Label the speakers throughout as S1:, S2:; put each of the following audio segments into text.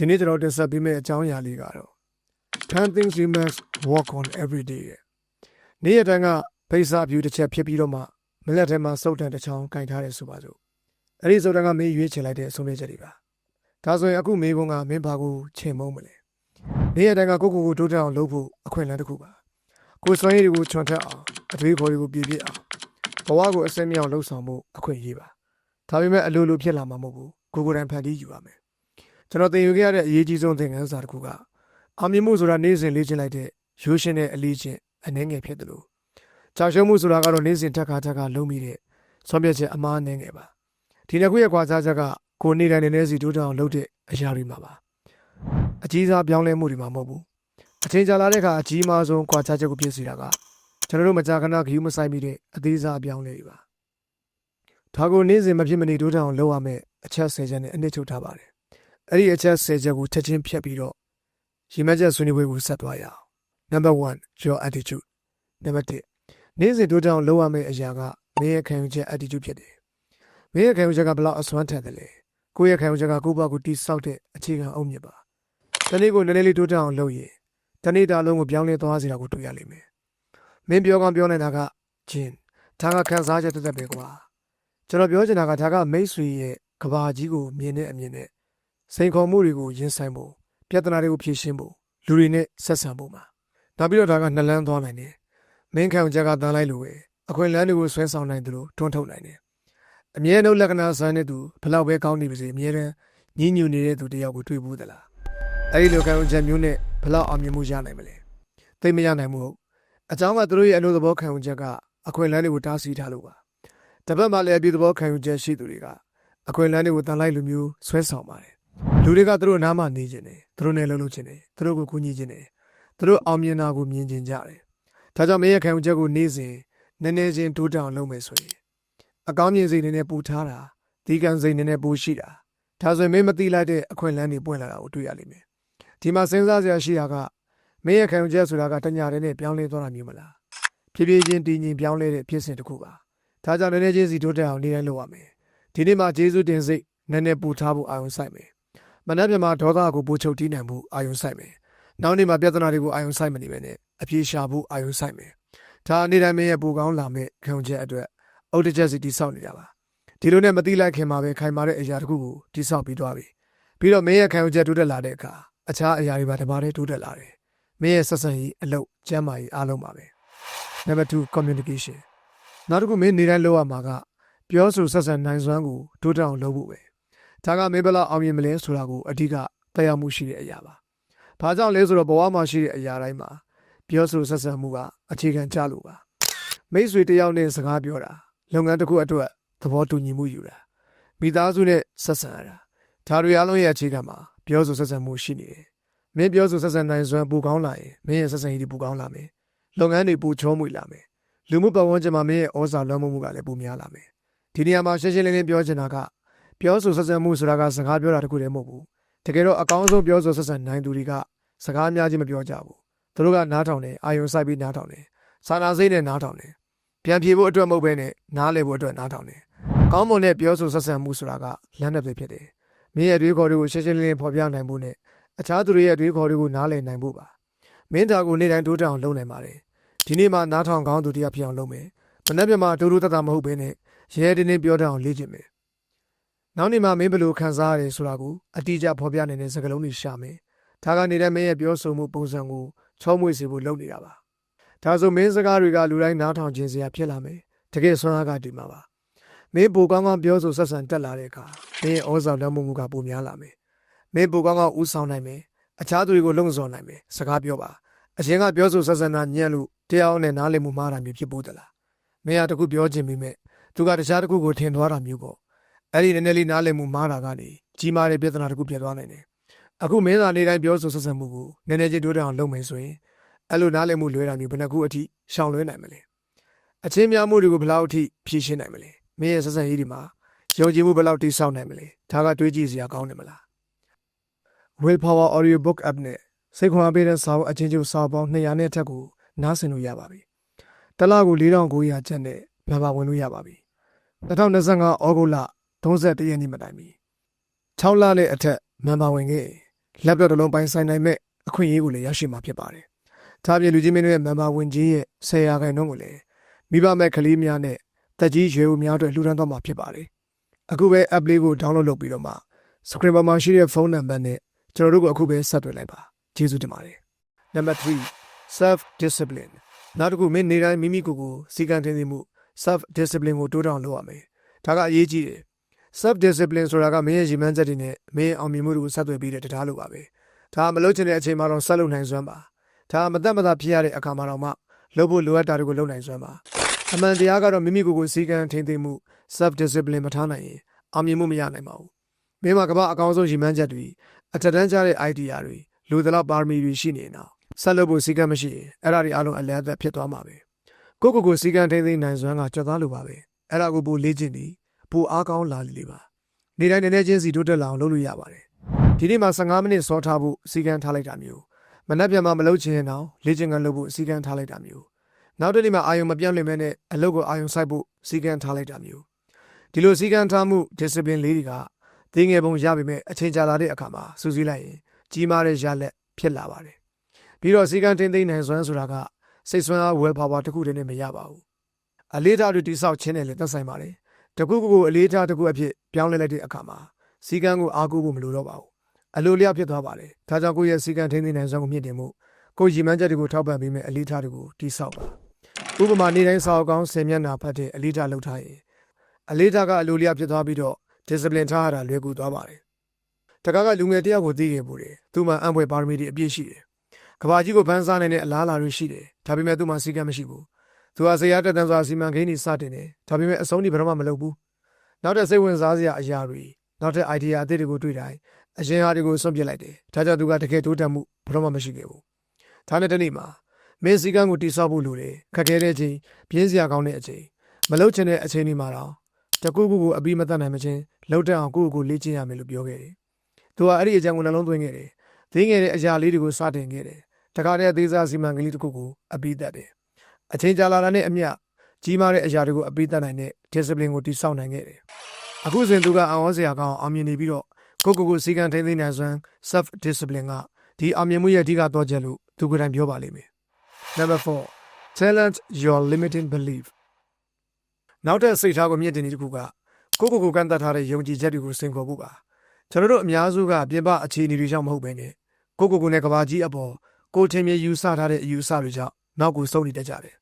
S1: ဒီနေ့ကျွန်တော်တင်ဆက်ပေးမယ့်အကြောင်းအရာလေးကတော့10 things we must work on every day ရဲ့နေ့ရက်တိုင်းကဖိစာဖြူတစ်ချက်ဖြစ်ပြီးတော့မှမလက်ထဲမှာစုပ်တန်တစ်ချောင်းကင်ထားတယ်ဆိုပါစို့အဲ့ဒီစုပ်တန်ကမင်းရွေးချယ်လိုက်တဲ့အဆုံးဖြတ်ချက်တွေပါဒါဆိုရင်အခုမေးခွန်းကမင်းဘာကိုချိန်မုံမလဲနေ့ရက်တိုင်းကကိုယ့်ကိုယ်ကိုတိုးတက်အောင်လုပ်ဖို့အခွင့်အလမ်းတစ်ခုပါကိုယ်စွမ်းရည်တွေကိုချွန်ထက်အောင်အတွေးခေါ်တွေကိုပြည့်ပြည့်အောင်ဘဝကိုအစင်းမြောင်လှုပ်ဆောင်မှုအခွင့်အရေးပါဒါပေမဲ့အလိုလိုဖြစ်လာမှာမဟုတ်ဘူးကိုယ်ကိုယ်တိုင်ဖန်တီးယူရမယ် ကျွန်တော်သင်ယူခဲ့ရတဲ့အရေးကြီးဆုံးသင်ခန်းစာတစ်ခုကအောင်မြင်မှုဆိုတာနေ့စဉ်လေ့ကျင့်လိုက်တဲ့ရိုးရှင်းတဲ့အလေးချင်းအနှဲငယ်ဖြစ်တယ်လို့ကြာရှုံးမှုဆိုတာကတော့နေ့စဉ်တက်ခါတက်ခါလုံးမိတဲ့ဆွမ်းပြက်ချက်အမားအနှဲငယ်ပါဒီနှစ်ခုရဲ့ကွာခြားချက်ကကိုယ်နေတိုင်းနေစီတိုးတောင်လုပ်တဲ့အရာတွေမှာပါအကြီးစားပြောင်းလဲမှုတွေမှာမဟုတ်ဘူးအချိန်ကြာလာတဲ့အခါအကြီးမားဆုံးကွာခြားချက်ကိုပြည့်စုံတာကကျွန်တော်တို့မကြာခဏခယူးမဆိုင်မိတဲ့အသေးစားပြောင်းလဲတွေပါဒါကိုနေ့စဉ်မဖြစ်မနေတိုးတောင်လုပ်ရမယ်အချက်၁၀ချက်နဲ့အနစ်ချုပ်ထားပါတယ် အဲ့ဒီအချက်၁၀ချက်ကိုချက်ချင်းဖြတ်ပြီးတော့ရီမချက်ဆွေးနွေးပွဲကိုဆက်သွားရအောင် number 1 your attitude number 2နေ့စဉ်တိုးတောင်လုပ်ရမယ့်အရာကမင်းရဲ့ခံယူချက် attitude ဖြစ်တယ်မင်းရဲ့ခံယူချက်ကဘယ်လောက်အစွမ်းထက်တယ်လဲကိုယ့်ရဲ့ခံယူချက်ကကိုယ့်ဘက်ကိုတိဆောက်တဲ့အခြေခံအုံမြစ်ပါတနေ့ကိုနည်းနည်းလေးတိုးတောင်လုပ်ရင်တနေ့တာလုံးကိုပြောင်းလဲသွားစေတာကိုတွေ့ရလိမ့်မယ်မင်းပြောကောင်းပြောနေတာကဂျင်းဒါကခံစားချက်တစ်သက်ပဲကွာကျွန်တော်ပြောချင်တာကဒါကမိတ်ဆွေရဲ့ကဘာကြီးကိုမြင်တဲ့အမြင်နဲ့ စိန်ခေါ်မှုတွေကိုရင်ဆိုင်ဖို့ပြဿနာတွေကိုဖြေရှင်းဖို့လူတွေနဲ့ဆက်ဆံဖို့မှာနောက်ပြီးတော့ဒါကနှလန်းသွားနိုင်တယ်မင်းခံချက်ကတန်းလိုက်လို့ပဲအခွင့်အလမ်းတွေကိုဆွဲဆောင်နိုင်တယ်လို့တွန်းထုတ်နိုင်တယ်အမြဲတမ်းလက္ခဏာဆန်းတဲ့သူဘလောက်ပဲကောင်းနေပါစေအမြဲတမ်းညှဉ်းညူနေတဲ့သူတယောက်ကိုတွေ့ဘူးသလားအဲဒီလိုခံချက်မျိုးနဲ့ဘလောက်အောင်မြင်မှုရနိုင်မလဲသိမရနိုင်ဘူးဟုတ်အကြောင်းကသူတို့ရဲ့အလိုသဘောခံချက်ကအခွင့်အလမ်းတွေကိုတားဆီးထားလို့ပါတစ်ဖက်မှာလည်းအပြည့်သဘောခံချက်ရှိသူတွေကအခွင့်အလမ်းတွေကိုတန်လိုက်လူမျိုးဆွဲဆောင်ပါတယ် လူတွေကသူတို့နားမှာနေကြတယ်သူတို့နဲ့လှုပ်လှုပ်ချင်တယ်သူတို့ကိုကူညီချင်တယ်သူတို့အောင်မြင်တာကိုမြင်ချင်ကြတယ်ဒါကြောင့်မင်းရဲ့ခံယူချက်ကိုနေ့စဉ်နည်းနည်းချင်းတိုးတောင်လုပ်မယ်ဆိုရင်အကောင်းမြင်စိတ်နည်းနဲ့ပူထားတာဒီကံစိတ်နည်းနဲ့ပူရှိတာဒါဆိုရင်မင်းမသိလိုက်တဲ့အခွင့်အလမ်းတွေပွင့်လာတာကိုတွေ့ရလိမ့်မယ်ဒီမှာစဉ်းစားစရာရှိတာကမင်းရဲ့ခံယူချက်ဆိုတာကတညာတည်းနဲ့ပြောင်းလဲသွားတာမျိုးမလားဖြည်းဖြည်းချင်းတည်ငြိမ်ပြောင်းလဲတဲ့ဖြစ်စဉ်တစ်ခုပါဒါကြောင့်နည်းနည်းချင်းစီတိုးတက်အောင်နေတိုင်းလုပ်ရမယ်ဒီနေ့မှာဂျေဇုတင်စိတ်နည်းနည်းပူထားဖို့အာရုံစိုက်မယ် မနှက်ပြမှာဒေါသကိုပိုချုပ်တီးနိုင်မှုအာယုံဆိုင်မယ်။နောက်နေ့မှာပြဿနာတွေကိုအာယုံဆိုင်မနေပဲနဲ့အပြေရှာဖို့အာယုံဆိုင်မယ်။ဒါအနေနဲ့မင်းရဲ့ပူကောင်းလာမဲ့ခံယူချက်အတွက်အုတ်တချက်စီတိဆောက်နေတာပါ။ဒီလိုနဲ့မတိလိုက်ခင်မှာပဲခိုင်မာတဲ့အရာတစ်ခုကိုတိဆောက်ပြီးသွားပြီ။ပြီးတော့မင်းရဲ့ခံယူချက်တိုးတက်လာတဲ့အခါအခြားအရာတွေပါတပါးတည်းတိုးတက်လာတယ်။မင်းရဲ့ဆက်ဆံရေးအလုပ်ကျမ်းမာရေးအားလုံးပါပဲ။ Number 2 communication နောက်တစ်ခုမင်းနေတိုင်းလုပ်ရမှာကပြောဆိုဆက်ဆံနိုင်စွမ်းကိုတိုးတက်အောင်လုပ်ဖို့ပဲ။ ဒါကမင်းဘယ်လောက်အောင်မြင်မလဲဆိုတာကိုအဓိကတက်ရောက်မှုရှိတဲ့အရာပါ။ဘာကြောင့်လဲဆိုတော့ဘဝမှာရှိတဲ့အရာတိုင်းမှာပြောဆိုဆက်ဆံမှုကအခြေခံကျလို့ပါ။မိတ်ဆွေတယောက်နဲ့စကားပြောတာလုပ်ငန်းတစ်ခုအတွက်သဘောတူညီမှုယူတာမိသားစုနဲ့ဆက်ဆံရတာဒါတွေအလုံးရဲ့အခြေခံမှာပြောဆိုဆက်ဆံမှုရှိနေတယ်။မင်းပြောဆိုဆက်ဆံနိုင်စွမ်းပူကောင်းလာရင်မင်းရဲ့ဆက်ဆံရေးတွေပူကောင်းလာမယ်။လုပ်ငန်းတွေပူချောမွေလာမယ်။လူမှုပတ်ဝန်းကျင်မှာမင်းရဲ့ဩဇာလွှမ်းမိုးမှုကလည်းပူများလာမယ်။ဒီနေရာမှာရှင်းရှင်းလင်းလင်းပြောချင်တာက ပြောဆိုဆက်ဆံမှုဆိုတာကစကားပြောတာတခုတည်းမဟုတ်ဘူးတကယ်တော့အကောင်းဆုံးပြောဆိုဆက်ဆံနိုင်သူတွေကစကားများချင်းမပြောကြဘူးသူတို့ကနားထောင်တယ်အာယုံစိုက်ပြီးနားထောင်တယ်စာနာစိတ်နဲ့နားထောင်တယ်ပြန်ပြေဖို့အတွက်မဟုတ်ဘဲနဲ့နားလည်ဖို့အတွက်နားထောင်တယ်ကောင်းမွန်တဲ့ပြောဆိုဆက်ဆံမှုဆိုတာကလမ်းတစ်ပဲဖြစ်တယ်မင်းရဲ့အတွေးခေါ်တွေကိုရှင်းရှင်းလင်းလင်းဖော်ပြနိုင်ဖို့နဲ့အခြားသူတွေရဲ့အတွေးခေါ်တွေကိုနားလည်နိုင်ဖို့ပါမင်းဒါကိုနေ့တိုင်းတိုးတက်အောင်လုပ်နိုင်ပါတယ်ဒီနေ့မှနားထောင်ကောင်းသူတရားဖြစ်အောင်လုပ်မယ်မနေ့ကမှဒိုးဒိုးတတမဟုတ်ဘဲနဲ့ရဲရဲတင်းတင်းပြောတတ်အောင်လေ့ကျင့်မယ် နောက်နေ့မှမင်းဘယ်လိုခံစားရတယ်ဆိုတာကိုအတိအကျဖော်ပြနိုင်တဲ့စကားလုံးတွေရှာမယ်။ဒါကနေတဲ့မင်းရဲ့ပြောဆိုမှုပုံစံကိုချောမွေ့စေဖို့လုပ်နေတာပါ။ဒါဆိုမင်းစကားတွေကလူတိုင်းနားထောင်ခြင်းစရာဖြစ်လာမယ်။တကယ်ဆွမ်းအားကဒီမှာပါ။မင်းပိုကောင်းကောင်းပြောဆိုဆက်ဆံတက်လာတဲ့အခါမင်းရဲ့ဩဇာလွှမ်းမိုးမှုကပိုများလာမယ်။မင်းပိုကောင်းကောင်းဥဆောင်နိုင်မယ်။အခြားသူတွေကိုလုံဆော်နိုင်မယ်။စကားပြောပါ။အရင်ကပြောဆိုဆက်ဆံတာညံ့လို့တရားနဲ့နားလည်မှုမှားတာမျိုးဖြစ်ဖို့တလား။မင်းကတခုပြောခြင်းမိမဲ့သူကတခြားတခုကိုထင်သွားတာမျိုးပေါ့။ အဲ့ဒီနည်းနည်းလေးနားလည်မှုမှားတာကနေကြီးမားတဲ့ပြဿနာတစ်ခုဖြစ်သွားနိုင်တယ်။အခုမင်းသားနေတိုင်းပြောဆိုဆက်ဆံမှုကိုနည်းနည်းချင်းတိုးတက်အောင်လုပ်မယ်ဆိုရင်အဲ့လိုနားလည်မှုလွဲတာမျိုးဘယ်နှခုအထိရှောင်လွှဲနိုင်မလဲ။အချင်းများမှုတွေကိုဘယ်လောက်အထိဖြေရှင်းနိုင်မလဲ။မင်းရဲ့ဆက်ဆံရေးဒီမှာယုံကြည်မှုဘယ်လောက်တိစောက်နိုင်မလဲ။ဒါကတွေးကြည့်စရာကောင်းတယ်မလား။ Willpower Audio Book App နဲ့စိတ်ခွန်အားပေးတဲ့စာအုပ်အချင်းချင်းစာအုပ်ပေါင်း200နဲ့အထက်ကိုနားဆင်လို့ရပါပြီ။တစ်လကို4900ကျပ်နဲ့ဗမာဝင်လို့ရပါပြီ။2025ဩဂုတ်လ 31ရက်နေ့မတိုင်မီ6လနဲ့အထက်မန်ပါဝင်ခဲ့ laptop တစ်လုံးပိုင်ဆိုင်နိုင်မဲ့အခွင့်အရေးကိုလည်းရရှိမှာဖြစ်ပါတယ်။ဒါအပြင်လူကြီးမင်းတို့ရဲ့ member ဝင်ကြီးရဲ့ဆယ်ရာခိုင်နှုန်းကိုလည်းမိဘမဲ့ကလေးများနဲ့တက်ကြီးရွယ်ဦးများအတွက်လှူဒါန်းသွားမှာဖြစ်ပါတယ်။အခုပဲ app လေးကို download လုပ်ပြီးတော့မှ screen ပေါ်မှာရှိတဲ့ဖုန်းနံပါတ်နဲ့ကျွန်တော်တို့ကိုအခုပဲဆက်သွယ်လိုက်ပါ။ကျေးဇူးတင်ပါတယ်။ Number 3 self discipline နောက်တစ်ခုမင်းနေတိုင်းမိမိကိုယ်ကိုစီကံတင်သိမှု self discipline ကိုတိုးတောင်လုပ်ရမယ်။ဒါကအရေးကြီးတယ်။ self discipline ဆိုတာကမင်းရဲ့ရည်မှန်းချက်တွေနဲ့မင်းရဲ့အောင်မြင်မှုတွေကိုဆက်သွယ်ပြီးတဲ့တရားလို့ပါပဲ။ဒါကမလုပ်ချင်တဲ့အချိန်မှာတော့ဆက်လုပ်နိုင်စွမ်းပါ။ဒါကမသက်မသာဖြစ်ရတဲ့အခါမှာတော့မှလုပ်ဖို့လိုအပ်တာတွေကိုလုပ်နိုင်စွမ်းပါ။အမှန်တရားကတော့မိမိကိုယ်ကိုစီကံထိန်သိမ်းမှု self discipline မထားနိုင်ရင်အောင်မြင်မှုမရနိုင်ပါဘူး။မင်းမှာကမ္ဘာအကောင်းဆုံးရည်မှန်းချက်တွေအထက်တန်းကျတဲ့ idea တွေလူသလောက်ပါရမီတွေရှိနေတော့ဆက်လုပ်ဖို့စီကံမရှိရင်အဲ့ဒါတွေအလုံးအလန့်အသက်ဖြစ်သွားမှာပဲ။ကိုယ့်ကိုယ်ကိုစီကံထိန်သိမ်းနိုင်စွမ်းကကြော်သားလိုပါပဲ။အဲ့ဒါကိုပိုလေ့ကျင့်ပြီး ပိုအားကောင်းလာလိမ့်ပါ။နေတိုင်းနည်းနည်းချင်းစီတိုးတက်လာအောင်လုပ်လို့ရပါတယ်။ဒီနေ့မှာ15မိနစ်စောထားဖို့စီကံထားလိုက်တာမျိုးမနှက်ပြန်မှမလုပ်ချင်ရင်တော့လေ့ကျင့်ခန်းလုပ်ဖို့စီကံထားလိုက်တာမျိုးနောက်တစ်နေ့မှာအာယုံမပြောင်းလဲမဲနဲ့အလုပ်ကိုအာယုံစိုက်ဖို့စီကံထားလိုက်တာမျိုးဒီလိုစီကံထားမှု discipline လေးတွေကသိငယ်ပုံရပေမဲ့အချိန်ကြာလာတဲ့အခါမှာစူးစီးလိုက်ရင်ကြီးမားတဲ့ရလက်ဖြစ်လာပါတယ်ပြီးတော့စီကံတင်သိမ်းနိုင်စွမ်းဆိုတာကစိတ်ဆွမ်းအား well power တစ်ခုတည်းနဲ့မရပါဘူးအလေးထားတွေတိဆောက်ခြင်းနဲ့လည်းသက်ဆိုင်ပါတယ် တခုခုကိုအလေးထားတစ်ခုအဖြစ်ပြောင်းလဲလိုက်တဲ့အခါမှာစီကံကိုအားကိုးဖို့မလိုတော့ပါဘူးအလိုလျောက်ဖြစ်သွားပါတယ်ဒါကြောင့်ကိုယ့်ရဲ့စီကံထိန်းသိမ်းနိုင်စွမ်းကိုမြင့်တင်မှုကိုယ်ရည်မှန်းချက်တွေကိုထောက်ပံ့ပေးမယ်အလေးထားတွေကိုတိဆောက်ပါဥပမာနေတိုင်းစာအုပ်ကောင်းဆယ်မျက်နှာဖတ်တဲ့အလေးထားလုပ်ထားရင်အလေးထားကအလိုလျောက်ဖြစ်သွားပြီးတော့ discipline ထားရတာလွယ်ကူသွားပါတယ်တကားကလူငယ်တယောက်ကိုသိခဲ့ပို့တယ်သူမှအံ့ဖွယ်ပါရမီတွေအပြည့်ရှိတယ်ကဘာကြီးကိုဖန်ဆားနိုင်တဲ့အလားအလာတွေရှိတယ်ဒါပေမဲ့သူမှစီကံမရှိဘူး သူဟာဇေယျတက်တန်စွာစီမံကိန်းတွေစတင်တယ်ဒါပေမဲ့အဆုံးထိဘယ်တော့မှမလုပ်ဘူးနောက်တဲ့စိတ်ဝင်စားစရာအရာတွေနောက်တဲ့ idea အသစ်တွေကိုတွေ့တိုင်းအရင်ဟာတွေကိုစွန့်ပစ်လိုက်တယ်ဒါကြောင့်သူကတကယ်တိုးတက်မှုဘယ်တော့မှမရှိခဲ့ဘူးဒါနဲ့တနေ့မှာမင်းစည်းကမ်းကိုတိဆောက်ဖို့လိုတယ်ခက်ခဲတဲ့အချိန်ပြင်းစရာကောင်းတဲ့အချိန်မလုပ်ချင်တဲ့အချိန်ဒီမှာတော့တကူကူကိုအပြီးမတတ်နိုင်မချင်းလှုပ်တက်အောင်ကိုယ့်ကိုယ်လေ့ကျင့်ရမယ်လို့ပြောခဲ့တယ်သူကအဲ့ဒီအကြောင်းကိုနှလုံးသွင်းခဲ့တယ်သိငယ်တဲ့အရာလေးတွေကိုစတင်ခဲ့တယ်တခါတည်းအသေးစားစီမံကိန်းလေးတစ်ခုကိုအပြီးတတ်တယ် အချိန်ကြာလာတာနဲ့အမျှကြီးမားတဲ့အရာတွေကိုအပြီးတတ်နိုင်တဲ့ discipline ကိုတိဆောက်နိုင်ခဲ့တယ်အခုစဉ်သူကအံ့ဩစရာကောင်းအောင်မြင်နေပြီးတော့ကိုကိုကိုစီကံထိန်းသိမ်းနိုင်စွမ်း self discipline ကဒီအောင်မြင်မှုရဲ့အဓိကတော့ချက်လို့သူကိုယ်တိုင်ပြောပါလိမ့်မယ် number 4 challenge your limiting belief နောက်တဲ့စိတ်ထားကိုမြင့်တင်နေတခုကကိုကိုကိုကန့်တတ်ထားတဲ့ယုံကြည်ချက်တွေကိုစင်ခေါ်ဖို့ပါကျွန်တော်တို့အများစုကပြင်ပအခြေအနေတွေကြောင့်မဟုတ်ဘဲနဲ့ကိုကိုကိုနဲ့ကဘာကြီးအပေါ်ကိုထင်မြင်ယူဆထားတဲ့အယူဆတွေကြောင့်နောက်ကိုစုံနေတတ်ကြတယ်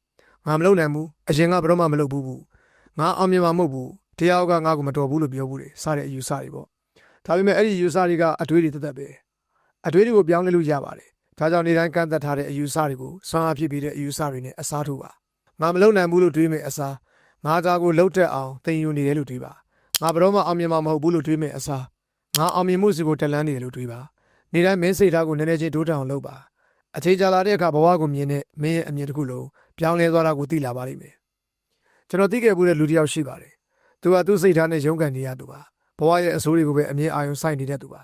S1: ငါမလုပ်နိုင်ဘူးအရင်ကဘယ်တော့မှမလုပ်ဘူးဘူးငါအောင်မြင်မှာမဟုတ်ဘူးတရားကငါ့ကိုမတော်ဘူးလို့ပြောဘူးတယ်စတဲ့အယူဆတွေပေါ့ဒါပေမဲ့အဲ့ဒီယူဆတွေကအတွေးတွေတသက်ပဲအတွေးတွေကိုပြောင်းလဲလို့ရပါတယ်ဒါကြောင့်နေတိုင်းကန့်သက်ထားတဲ့အယူဆတွေကိုဆွမ်းအားဖြစ်ပြီးတဲ့အယူဆတွေနဲ့အစားထိုးပါငါမလုပ်နိုင်ဘူးလို့တွေးမယ်အစားငါသားကိုလှုပ်တက်အောင်သင်ယူနေတယ်လို့တွေးပါငါဘယ်တော့မှအောင်မြင်မှာမဟုတ်ဘူးလို့တွေးမယ်အစားငါအောင်မြင်မှုစီကိုတက်လန်းနေတယ်လို့တွေးပါနေတိုင်းမင်းစိတ်ထားကိုနည်းနည်းချင်းတိုးတက်အောင်လုပ်ပါအချိန်ကြာလာတဲ့အခါဘဝကိုမြင်တဲ့မင်းရဲ့အမြင်တစ်ခုလုံး ပြောင်းလဲသွားတာကိုသိလာပါလိမ့်မယ်ကျွန်တော်သိခဲ့မှုတဲ့လူတစ်ယောက်ရှိပါတယ်သူကသူ့စိတ်ထားနဲ့ရုန်းကန်နေရသူပါဘဝရဲ့အဆိုးတွေကိုပဲအမြင်အာရုံစိုက်နေတဲ့သူပါ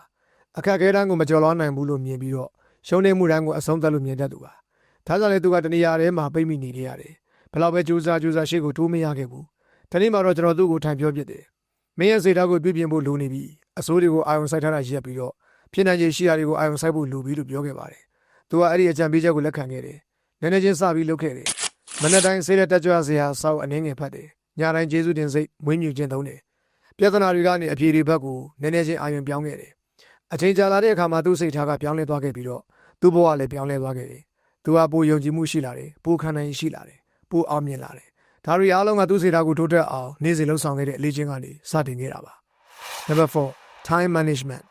S1: အခက်အခဲတန်းကိုမကျော်လွှားနိုင်ဘူးလို့မြင်ပြီးတော့ရှုံးနေမှုတန်းကိုအဆုံးသတ်လို့မြင်တတ်သူပါဒါကြောင့်လေသူကတနေရာထဲမှာပိတ်မိနေနေရတယ်ဘယ်လောက်ပဲကြိုးစားကြိုးစားရှေ့ကိုတိုးမရခဲ့ဘူးဒီနေ့မှာတော့ကျွန်တော်သူ့ကိုထိုင်ပြောပြစ်တယ်မင်းရဲ့စိတ်ဓာတ်ကိုပြည့်ပြင်းဖို့လိုနေပြီအဆိုးတွေကိုအာရုံစိုက်ထားတာရက်ပြီးတော့ဖြစ်နိုင်ခြေရှိတာတွေကိုအာရုံစိုက်ဖို့လိုပြီလို့ပြောခဲ့ပါတယ်သူကအဲ့ဒီအကြံပေးချက်ကိုလက်ခံခဲ့တယ်နည်းနည်းချင်းစပြီးလုပ်ခဲ့တယ် မနေ့တိုင်းစိတ်နဲ့တက်ကြွစရာစောက်အနေငယ်ဖတ်တယ်ညတိုင်းကျေးဇူးတင်စိတ်မွေးမြူခြင်းသုံးတယ်ပြဿနာတွေကနေအပြေတွေဘက်ကိုနည်းနည်းချင်းအာရုံပြောင်းခဲ့တယ်အချိန်ကြာလာတဲ့အခါမှာသူ့စိတ်ထားကပြောင်းလဲသွားခဲ့ပြီးတော့သူ့ဘဝလည်းပြောင်းလဲသွားခဲ့တယ်သူကပိုယုံကြည်မှုရှိလာတယ်ပိုခံနိုင်ရှိလာတယ်ပိုအောင်မြင်လာတယ်ဒါတွေအားလုံးကသူ့စိတ်ထားကိုတိုးတက်အောင်နေ့စဉ်လှုပ်ဆောင်ခဲ့တဲ့အလေးချင်းကနေစတင်ခဲ့တာပါ Number 4 time management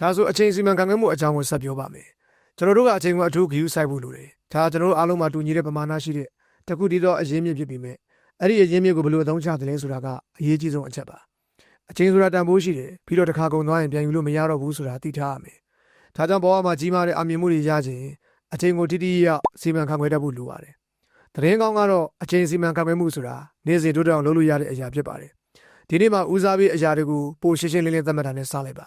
S1: ဒါဆိုအချိန်စီမံခန့်ခွဲမှုအကြောင်းကိုဆက်ပြောပါမယ်ကျွန်တော်တို့ကအချိန်ကိုအထူးဂရုစိုက်ဖို့လိုတယ် ဒါကျွန်တော်တို့အားလုံးမှာတူညီတဲ့ပမာဏရှိတဲ့တခုတည်းသောအရင်းမြစ်ဖြစ်ပြီးမြဲအဲ့ဒီအရင်းမြစ်ကိုဘယ်လိုအသုံးချတယ်လဲဆိုတာကအရေးကြီးဆုံးအချက်ပါအချိန်ဆိုတာတန်ဖိုးရှိတယ်ပြီးတော့တစ်ခါကုန်သွားရင်ပြန်ယူလို့မရတော့ဘူးဆိုတာသိထားရမယ်ဒါကြောင့်ဘဝမှာကြီးမားတဲ့အမြင်မှုတွေရခြင်းအချိန်ကိုတိတိကျကျစီမံခန့်ခွဲတတ်ဖို့လိုပါတယ်သတင်းကောင်းကတော့အချိန်စီမံခန့်ခွဲမှုဆိုတာနေ့စဉ်တိုးတက်အောင်လုပ်လို့ရတဲ့အရာဖြစ်ပါတယ်ဒီနေ့မှာဦးစားပေးအရာတွေကိုပိုရှင်းရှင်းလင်းလင်းသတ်မှတ်တာနဲ့စလိုက်ပါ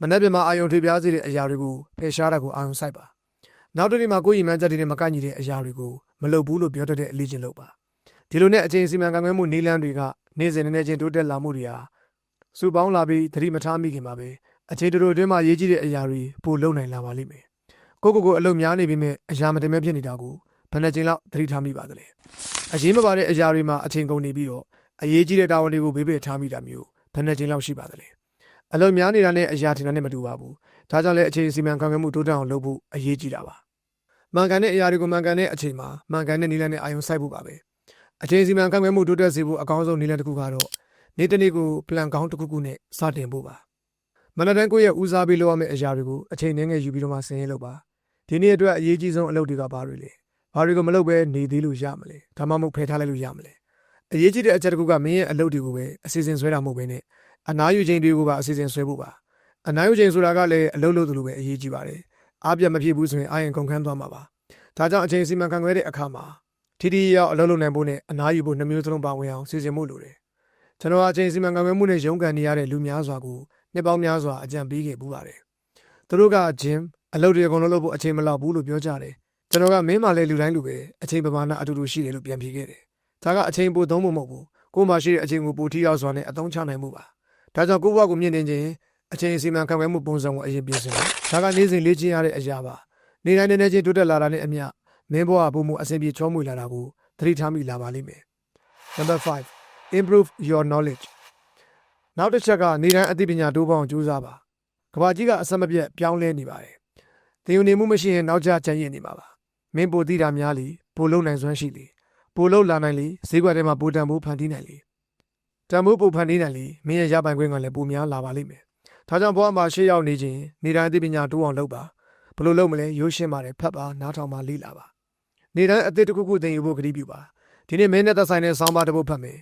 S1: မနေ့ပြန်မှာအာယုံထွေပြားစေတဲ့အရာတွေကိုဖယ်ရှားတာကိုအာယုံစိုက်ပါ နောက်တစ်နေ့မှာကိုယ်ရည်မှန်းချက်တွေနဲ့မကိုက်ညီတဲ့အရာတွေကိုမလုပ်ဘူးလို့ပြောတတ်တဲ့အလေးချင်းလုပ်ပါဒီလိုနဲ့အချိန်စီမံခန့်ခွဲမှုနည်းလမ်းတွေကနေ့စဉ်နဲ့ချင်းတိုးတက်လာမှုတွေဟာစူပေါင်းလာပြီးသတိမထားမိခင်မှာပဲအချိန်တိုတိုအတွင်းမှာရေးကြည့်တဲ့အရာတွေပိုလုံနိုင်လာပါလိမ့်မယ်ကိုကိုကိုအလုပ်များနေပြီမဲ့အရာမတင်မဲ့ဖြစ်နေတာကိုဘယ်နှချိန်လောက်သတိထားမိပါသလဲအရေးမပါတဲ့အရာတွေမှာအချိန်ကုန်နေပြီးတော့အရေးကြီးတဲ့တာဝန်တွေကိုဘေးဘေးထားမိတာမျိုးဘယ်နှချိန်လောက်ရှိပါသလဲအလုပ်များနေတာနဲ့အရာထင်တာနဲ့မတူပါဘူး ဒါကြောင့်လည်းအချိန်စီမံခန့်ခွဲမှုတိုးတက်အောင်လုပ်ဖို့အရေးကြီးတာပါမှန်ကန်တဲ့အရာတွေကိုမှန်ကန်တဲ့အချိန်မှာမှန်ကန်တဲ့နည်းလမ်းနဲ့အာရုံစိုက်ဖို့ပါပဲအချိန်စီမံခန့်ခွဲမှုတိုးတက်စေဖို့အကောင်းဆုံးနည်းလမ်းတစ်ခုကတော့နေ့တစ်နေ့ကို plan ကောင်းတစ်ခုခုနဲ့စတင်ဖို့ပါမနက်တိုင်းကိုယ့်ရဲ့ဦးစားပေးလုပ်ရမယ့်အရာတွေကိုအချိန်နဲ့ငယ်ယူပြီးတော့မှဆင်ရေးလုပ်ပါဒီနေ့အတွက်အရေးကြီးဆုံးအလုပ်တွေကဘာတွေလဲဘာတွေကိုမလုပ်ဘဲနေသေးလို့ရမလဲဒါမှမဟုတ်ဖယ်ထားလိုက်လို့ရမလဲအရေးကြီးတဲ့အချက်တစ်ခုကမင်းရဲ့အလုပ်တွေကိုပဲအစီအစဉ်ဆွဲတာမဟုတ်ဘဲနဲ့အနားယူချိန်တွေကိုပါအစီအစဉ်ဆွဲဖို့ပါ အနားယူချိန်ဆိုတာကလည်းအလုပ်လုပ်သလိုပဲအရေးကြီးပါတယ်အားပြတ်မဖြစ်ဘူးဆိုရင်အာရင်ကုန်ခန်းသွားမှာပါဒါကြောင့်အချိန်စီမံခန့်ခွဲတဲ့အခါမှာထီထီရောက်အလုပ်လုပ်နိုင်ဖို့နဲ့အနားယူဖို့နှမျိုးစလုံးပါဝင်အောင်စီစဉ်ဖို့လိုတယ်ကျွန်တော်အချိန်စီမံခန့်ခွဲမှုနဲ့ရုန်းကန်နေရတဲ့လူများစွာကိုနှစ်ပေါင်းများစွာအကြံပေးခဲ့ပူပါတယ်သူတို့ကဂျင်အလုပ်တွေအကုန်လုံးလုပ်ဖို့အချိန်မလောက်ဘူးလို့ပြောကြတယ်ကျွန်တော်ကမင်းမလည်းလူတိုင်းလူပဲအချိန်ပမာဏအတူတူရှိတယ်လို့ပြန်ဖြေခဲ့တယ်ဒါကအချိန်ပိုသုံးဖို့မဟုတ်ဘူးကိုယ်မှရှိတဲ့အချိန်ကိုပိုထိရောက်စွာနဲ့အသုံးချနိုင်မှုပါဒါကြောင့်ကိုယ့်ဘဝကိုမြင့်တင်ခြင်း အချိန်စီမံခန့်ခွဲမှုပုံစံကိုအရင်ပြင်ဆင်ပါဒါကနေ့စဉ်လေ့ကျင့်ရတဲ့အရာပါနေတိုင်းနေချင်းတိုးတက်လာတာနဲ့အမျှမင်းဘဝပုံမှုအဆင်ပြေချောမွေလာတာကိုသတိထားမိလာပါလိမ့်မယ် Number 5 improve your knowledge နောက်တစ်ချက်ကနေတိုင်းအသိပညာတိုးပေါအောင်ကြိုးစားပါကဘာကြီးကအဆက်မပြတ်ပြောင်းလဲနေပါတယ်သင်ယူနေမှုမရှိရင်နောက်ကျကျန်ရစ်နေမှာပါမင်းပိုသိတာများလီပိုလုံနိုင်စွမ်းရှိလီပိုလုံလာနိုင်လီဈေးကွက်ထဲမှာပိုတန်ဖိုးဖန်တီးနိုင်လီတန်ဖိုးပိုဖန်တီးနိုင်လီမင်းရဲ့ရပိုင်ခွင့်ကလည်းပိုများလာပါလိမ့်မယ် ဒါကြောင့်ဘဝမှာရှေ့ရောက်နေခြင်းနေတိုင်းအသိပညာတိုးအောင်လုပ်ပါဘယ်လိုလုပ်မလဲရိုးရှင်းပါတယ်ဖတ်ပါနားထောင်ပါလေ့လာပါနေတိုင်းအသစ်တစ်ခုခုသင်ယူဖို့ကတိပြုပါဒီနေ့မင်းနဲ့သက်ဆိုင်တဲ့ဆောင်းပါးတစ်ပုဒ်ဖတ်မယ်